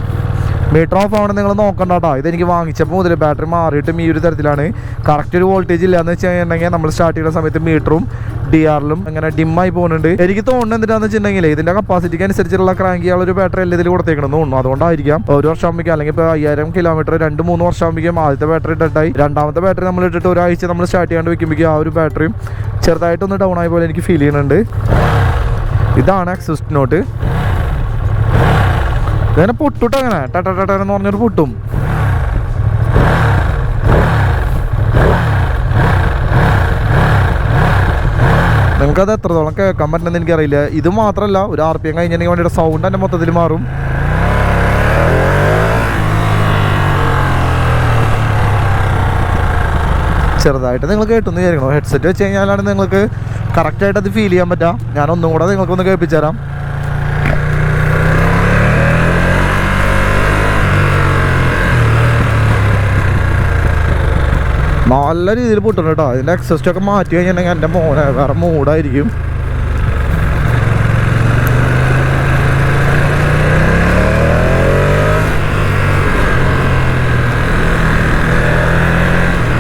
മീറ്റർ ഓഫ് ആവണം നിങ്ങൾ നോക്കണ്ട കേട്ടോ ഇതെനിക്ക് വാങ്ങിച്ചപ്പോൾ മുതൽ ബാറ്ററി മാറിയിട്ടും ഈ ഒരു തരത്തിലാണ്. കറക്റ്റ് ഒരു വോൾട്ടേജ് ഇല്ല എന്ന് വെച്ച് കഴിഞ്ഞിട്ടുണ്ടെങ്കിൽ നമ്മൾ സ്റ്റാർട്ട് ചെയ്യുന്ന സമയത്ത് മീറ്ററും ഡി ആറിലും അങ്ങനെ ഡിമ്മായി പോകുന്നുണ്ട്. എനിക്ക് തോന്നുന്നത് എന്തിനാന്ന് വെച്ചിട്ടുണ്ടെങ്കിൽ ഇതിന്റെ കപ്പാസിറ്റിക്ക് അനുസരിച്ചുള്ള ക്രാങ്കിയുള്ള ഒരു ബാറ്ററി അല്ല ഇതിൽ കൊടുത്തേക്കണമെന്ന് തോന്നുന്നു. അതുകൊണ്ടായിരിക്കാം. ഒരു വർഷം ആകുമ്പോൾ അല്ലെങ്കിൽ ഇപ്പോൾ അയ്യായിരം കിലോമീറ്റർ രണ്ട് മൂന്ന് വർഷം ആകുമ്പോൾ ആദ്യത്തെ ബാറ്ററി ഡെഡായി രണ്ടാമത്തെ ബാറ്ററി നമ്മൾ ഇട്ടിട്ട് ഒരാഴ്ച നമ്മൾ സ്റ്റാർട്ട് ചെയ്യാണ്ട് വെക്കുമ്പോൾ ആ ഒരു ബാറ്ററിയും ചെറുതായിട്ടൊന്ന് ഡൗൺ ആയ പോലെ എനിക്ക് ഫീൽ ചെയ്യുന്നുണ്ട്. ഇതാണ് എക്സിസ്റ്റ് നോട്ട് ഇങ്ങനെ പൊട്ടുട്ടോ അങ്ങനെ. ടട്ടെന്ന് പറഞ്ഞൊരു പൊട്ടും. നിങ്ങൾക്കത് എത്രത്തോളം കേൾക്കാൻ പറ്റുന്നത് എനിക്കറിയില്ല. ഇത് മാത്രമല്ല ഒരു ആർ പി എം കഴിഞ്ഞിട്ടുണ്ടെങ്കിൽ വണ്ടിയുടെ സൗണ്ട് തന്നെ മൊത്തത്തിൽ മാറും. ചെറുതായിട്ട് നിങ്ങൾ കേട്ടെന്ന് വിചാരിക്കണം ഹെഡ്സെറ്റ് വെച്ച് കഴിഞ്ഞാലാണ് നിങ്ങൾക്ക് കറക്റ്റായിട്ട് അത് ഫീൽ ചെയ്യാൻ പറ്റുക. ഞാനൊന്നും കൂടെ നിങ്ങൾക്കൊന്ന് കേൾപ്പിച്ചു തരാം നല്ല രീതിയിൽ പൊട്ടണം കേട്ടോ അതിന്റെ എക്സസ്റ്റ് ഒക്കെ മാറ്റി കഴിഞ്ഞിട്ടുണ്ടെങ്കിൽ എന്റെ മോനെ വേറെ മൂടായിരിക്കും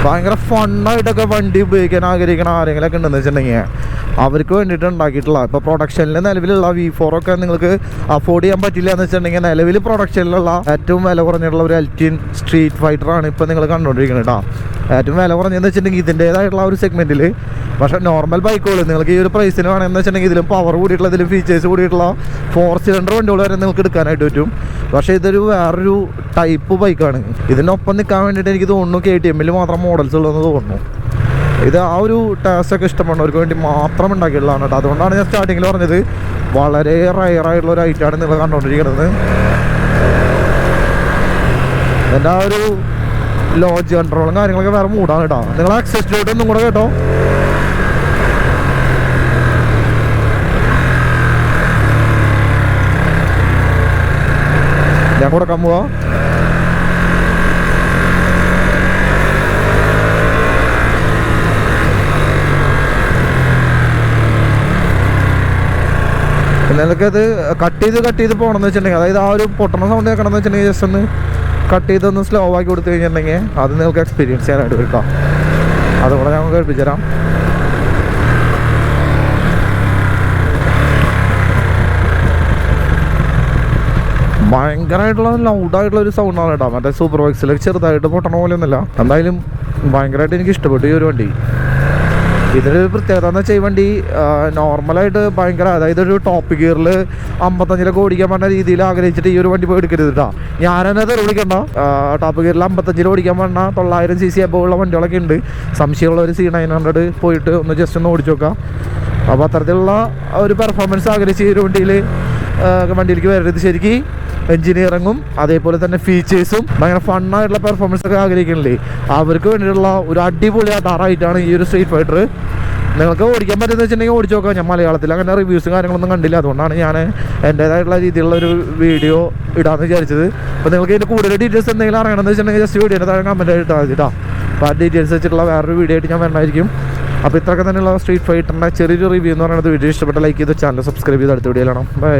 ഭയങ്കര ഫണ്ണായിട്ടൊക്കെ വണ്ടി ഉപയോഗിക്കാൻ ആഗ്രഹിക്കണ ആരെങ്കിലൊക്കെ ഉണ്ടെന്ന് വെച്ചിട്ടുണ്ടെങ്കിൽ അവർക്ക് വേണ്ടിയിട്ട് ഉണ്ടാക്കിയിട്ടുള്ള ഇപ്പോൾ പ്രൊഡക്ഷനിൽ നിലവിലുള്ള വി ഫോർ ഒക്കെ നിങ്ങൾക്ക് അഫോർഡ് ചെയ്യാൻ പറ്റില്ല എന്ന് വെച്ചിട്ടുണ്ടെങ്കിൽ നിലവിൽ പ്രൊഡക്ഷനിലുള്ള ഏറ്റവും വില കുറഞ്ഞിട്ടുള്ള ഒരു എൽറ്റിൻ സ്ട്രീറ്റ് ഫൈറ്ററാണ് ഇപ്പോൾ നിങ്ങൾ കണ്ടുകൊണ്ടിരിക്കുന്നത് കേട്ടോ ഏറ്റവും വില കുറഞ്ഞതെന്ന് വെച്ചിട്ടുണ്ടെങ്കിൽ ഇതിന്റേതായിട്ടുള്ള ഒരു സെഗ്മെന്റിൽ പക്ഷേ നോർമൽ ബൈക്കുകൾ നിങ്ങൾക്ക് ഈ ഒരു പ്രൈസിന് വേണമെന്ന് വെച്ചിട്ടുണ്ടെങ്കിൽ ഇതിലും പവർ കൂടിയിട്ടുള്ള ഇതിലും ഫീച്ചേഴ്സ് കൂടിയിട്ടുള്ള ഫോർ സിലിണ്ടർ വണ്ടികൾ വരെ നിങ്ങൾക്ക് എടുക്കാനായിട്ട് പറ്റും. പക്ഷേ ഇതൊരു വേറൊരു ടൈപ്പ് ബൈക്കാണ് ഇതിനൊപ്പം നിൽക്കാൻ വേണ്ടിയിട്ട് എനിക്ക് തോന്നുന്നു കെ ടി എമ്മിൽ മാത്രം മോഡൽസ് ഉള്ളതെന്ന് തോന്നുന്നു. ഇത് ആ ഒരു ടേസ്റ്റ് ഒക്കെ ഇഷ്ടപ്പെടുന്നവർക്ക് വേണ്ടി മാത്രം ഉണ്ടാക്കിയുള്ളതാണ് കേട്ടോ. അതുകൊണ്ടാണ് ഞാൻ സ്റ്റാർട്ടിങ്ങിൽ പറഞ്ഞത്. വളരെ റയറായിട്ടുള്ള ഒരു ഐറ്റമാണ് നിങ്ങൾ കണ്ടുകൊണ്ടിരിക്കുന്നത് എന്റെ ആ ഒരു ലോഡ്ജ് കൺട്രോളും കാര്യങ്ങളൊക്കെ വേറെ മൂടാണ് കേട്ടോ. നിങ്ങൾ ആക്സസിലോട്ട് ഒന്നും കൂടെ കേട്ടോ. ഞാൻ കൊടുക്കാൻ പോവാ. പിന്നെ അത് കട്ട് ചെയ്ത് കട്ട് ചെയ്ത് പോകണമെന്ന് വെച്ചിട്ടുണ്ടെങ്കിൽ അതായത് ആ ഒരു പൊട്ടണ സൗണ്ട് കേൾക്കണമെന്ന് വെച്ചിട്ടുണ്ടെങ്കിൽ ജസ്റ്റ് ഒന്ന് കട്ട് ചെയ്തൊന്ന് സ്ലോ ആക്കി കൊടുത്തു കഴിഞ്ഞിട്ടുണ്ടെങ്കിൽ അത് നിങ്ങൾക്ക് എക്സ്പീരിയൻസ് ചെയ്യാനായിട്ട് വരും കേട്ടോ അതുകൂടെ ഞാൻ കേൾപ്പിച്ചു തരാം ഭയങ്കരമായിട്ടുള്ള ലൗഡായിട്ടുള്ള ഒരു സൗണ്ടാണ് കേട്ടോ. മറ്റേ സൂപ്പർ ബൈക്സിലേക്ക് ചെറുതായിട്ട് പൊട്ടണ പോലെ ഒന്നുമില്ല എന്തായാലും ഭയങ്കരമായിട്ട് എനിക്ക് ഇഷ്ടപ്പെട്ടു ഈ ഒരു വണ്ടി. ഇതിനൊരു പ്രത്യേകത എന്ന് വെച്ചാൽ ഈ വണ്ടി നോർമലായിട്ട് ഭയങ്കര അതായത് ഒരു ടോപ്പ് ഗിയറിൽ അമ്പത്തഞ്ചിലൊക്കെ ഓടിക്കാൻ പറഞ്ഞ രീതിയിൽ ആഗ്രഹിച്ചിട്ട് ഈ ഒരു വണ്ടി പോയി എടുക്കരുത് കേട്ടോ ഞാനെന്നെ തെറി വിളിക്കണ്ട. ടോപ്പ് ഗിയറിൽ അമ്പത്തഞ്ചിൽ ഓടിക്കാൻ പറഞ്ഞ തൊള്ളായിരം സി സി അബോവ് വണ്ടികളൊക്കെ ഉണ്ട് സംശയമുള്ള ഒരു സി നയൻ ഹൺഡ്രഡ് പോയിട്ട് ഒന്ന് ജസ്റ്റ് ഒന്ന് ഓടിച്ചു നോക്കാം. അപ്പോൾ അത്തരത്തിലുള്ള ഒരു പെർഫോമൻസ് ആഗ്രഹിച്ച് ഈ ഒരു വണ്ടിയിൽ വണ്ടിയിലേക്ക് വരരുത് ശരിക്കും. എഞ്ചിനീയറിങ്ങും അതേപോലെ തന്നെ ഫീച്ചേഴ്സും ഭയങ്കര ഫണ്ണായിട്ടുള്ള പെർഫോമൻസ് ഒക്കെ ആഗ്രഹിക്കണില്ലേ അവർക്ക് വേണ്ടിയിട്ടുള്ള ഒരു അടിപൊളി ടാറായിട്ടാണ് ഈ ഒരു സ്ട്രീറ്റ് ഫൈറ്റർ നിങ്ങൾക്ക് ഓടിക്കാൻ പറ്റുന്ന വെച്ചിട്ടുണ്ടെങ്കിൽ ഓടിച്ചു നോക്കാം. ഞാൻ മലയാളത്തിൽ അങ്ങനെ റിവ്യൂസും കാര്യങ്ങളൊന്നും കണ്ടില്ല. അതുകൊണ്ടാണ് ഞാൻ എന്റേതായിട്ടുള്ള രീതിയിലുള്ള ഒരു വീഡിയോ ഇടാമെന്ന് വിചാരിച്ചത്. അപ്പോൾ നിങ്ങൾക്ക് ഇതിന്റെ കൂടുതൽ ഡീറ്റെയിൽസ് എന്തെങ്കിലും അറിയണമെന്ന് വെച്ചിട്ടുണ്ടെങ്കിൽ ജസ്റ്റ് വീഡിയോയുടെ താഴെ കമന്റ് ആയിട്ട് മതി കേട്ടോ അപ്പോൾ ആ ഡീറ്റെയിൽസ് വെച്ചിട്ടുള്ള വേറൊരു വീഡിയോ ആയിട്ട് ഞാൻ വരണമായിരിക്കും. അപ്പോൾ ഇത്രയൊക്കെ തന്നെയുള്ള സ്ട്രീറ്റ് ഫൈറ്ററിന്റെ ചെറിയൊരു റിവ്യൂ എന്ന് പറയുന്നത്. വീഡിയോ ഇഷ്ടപ്പെട്ട ലൈക്ക് ചെയ്ത് ചാനൽ സബ്സ്ക്രൈബ് ചെയ്ത് അടുത്ത വീഡിയോയിലാണ് ബൈ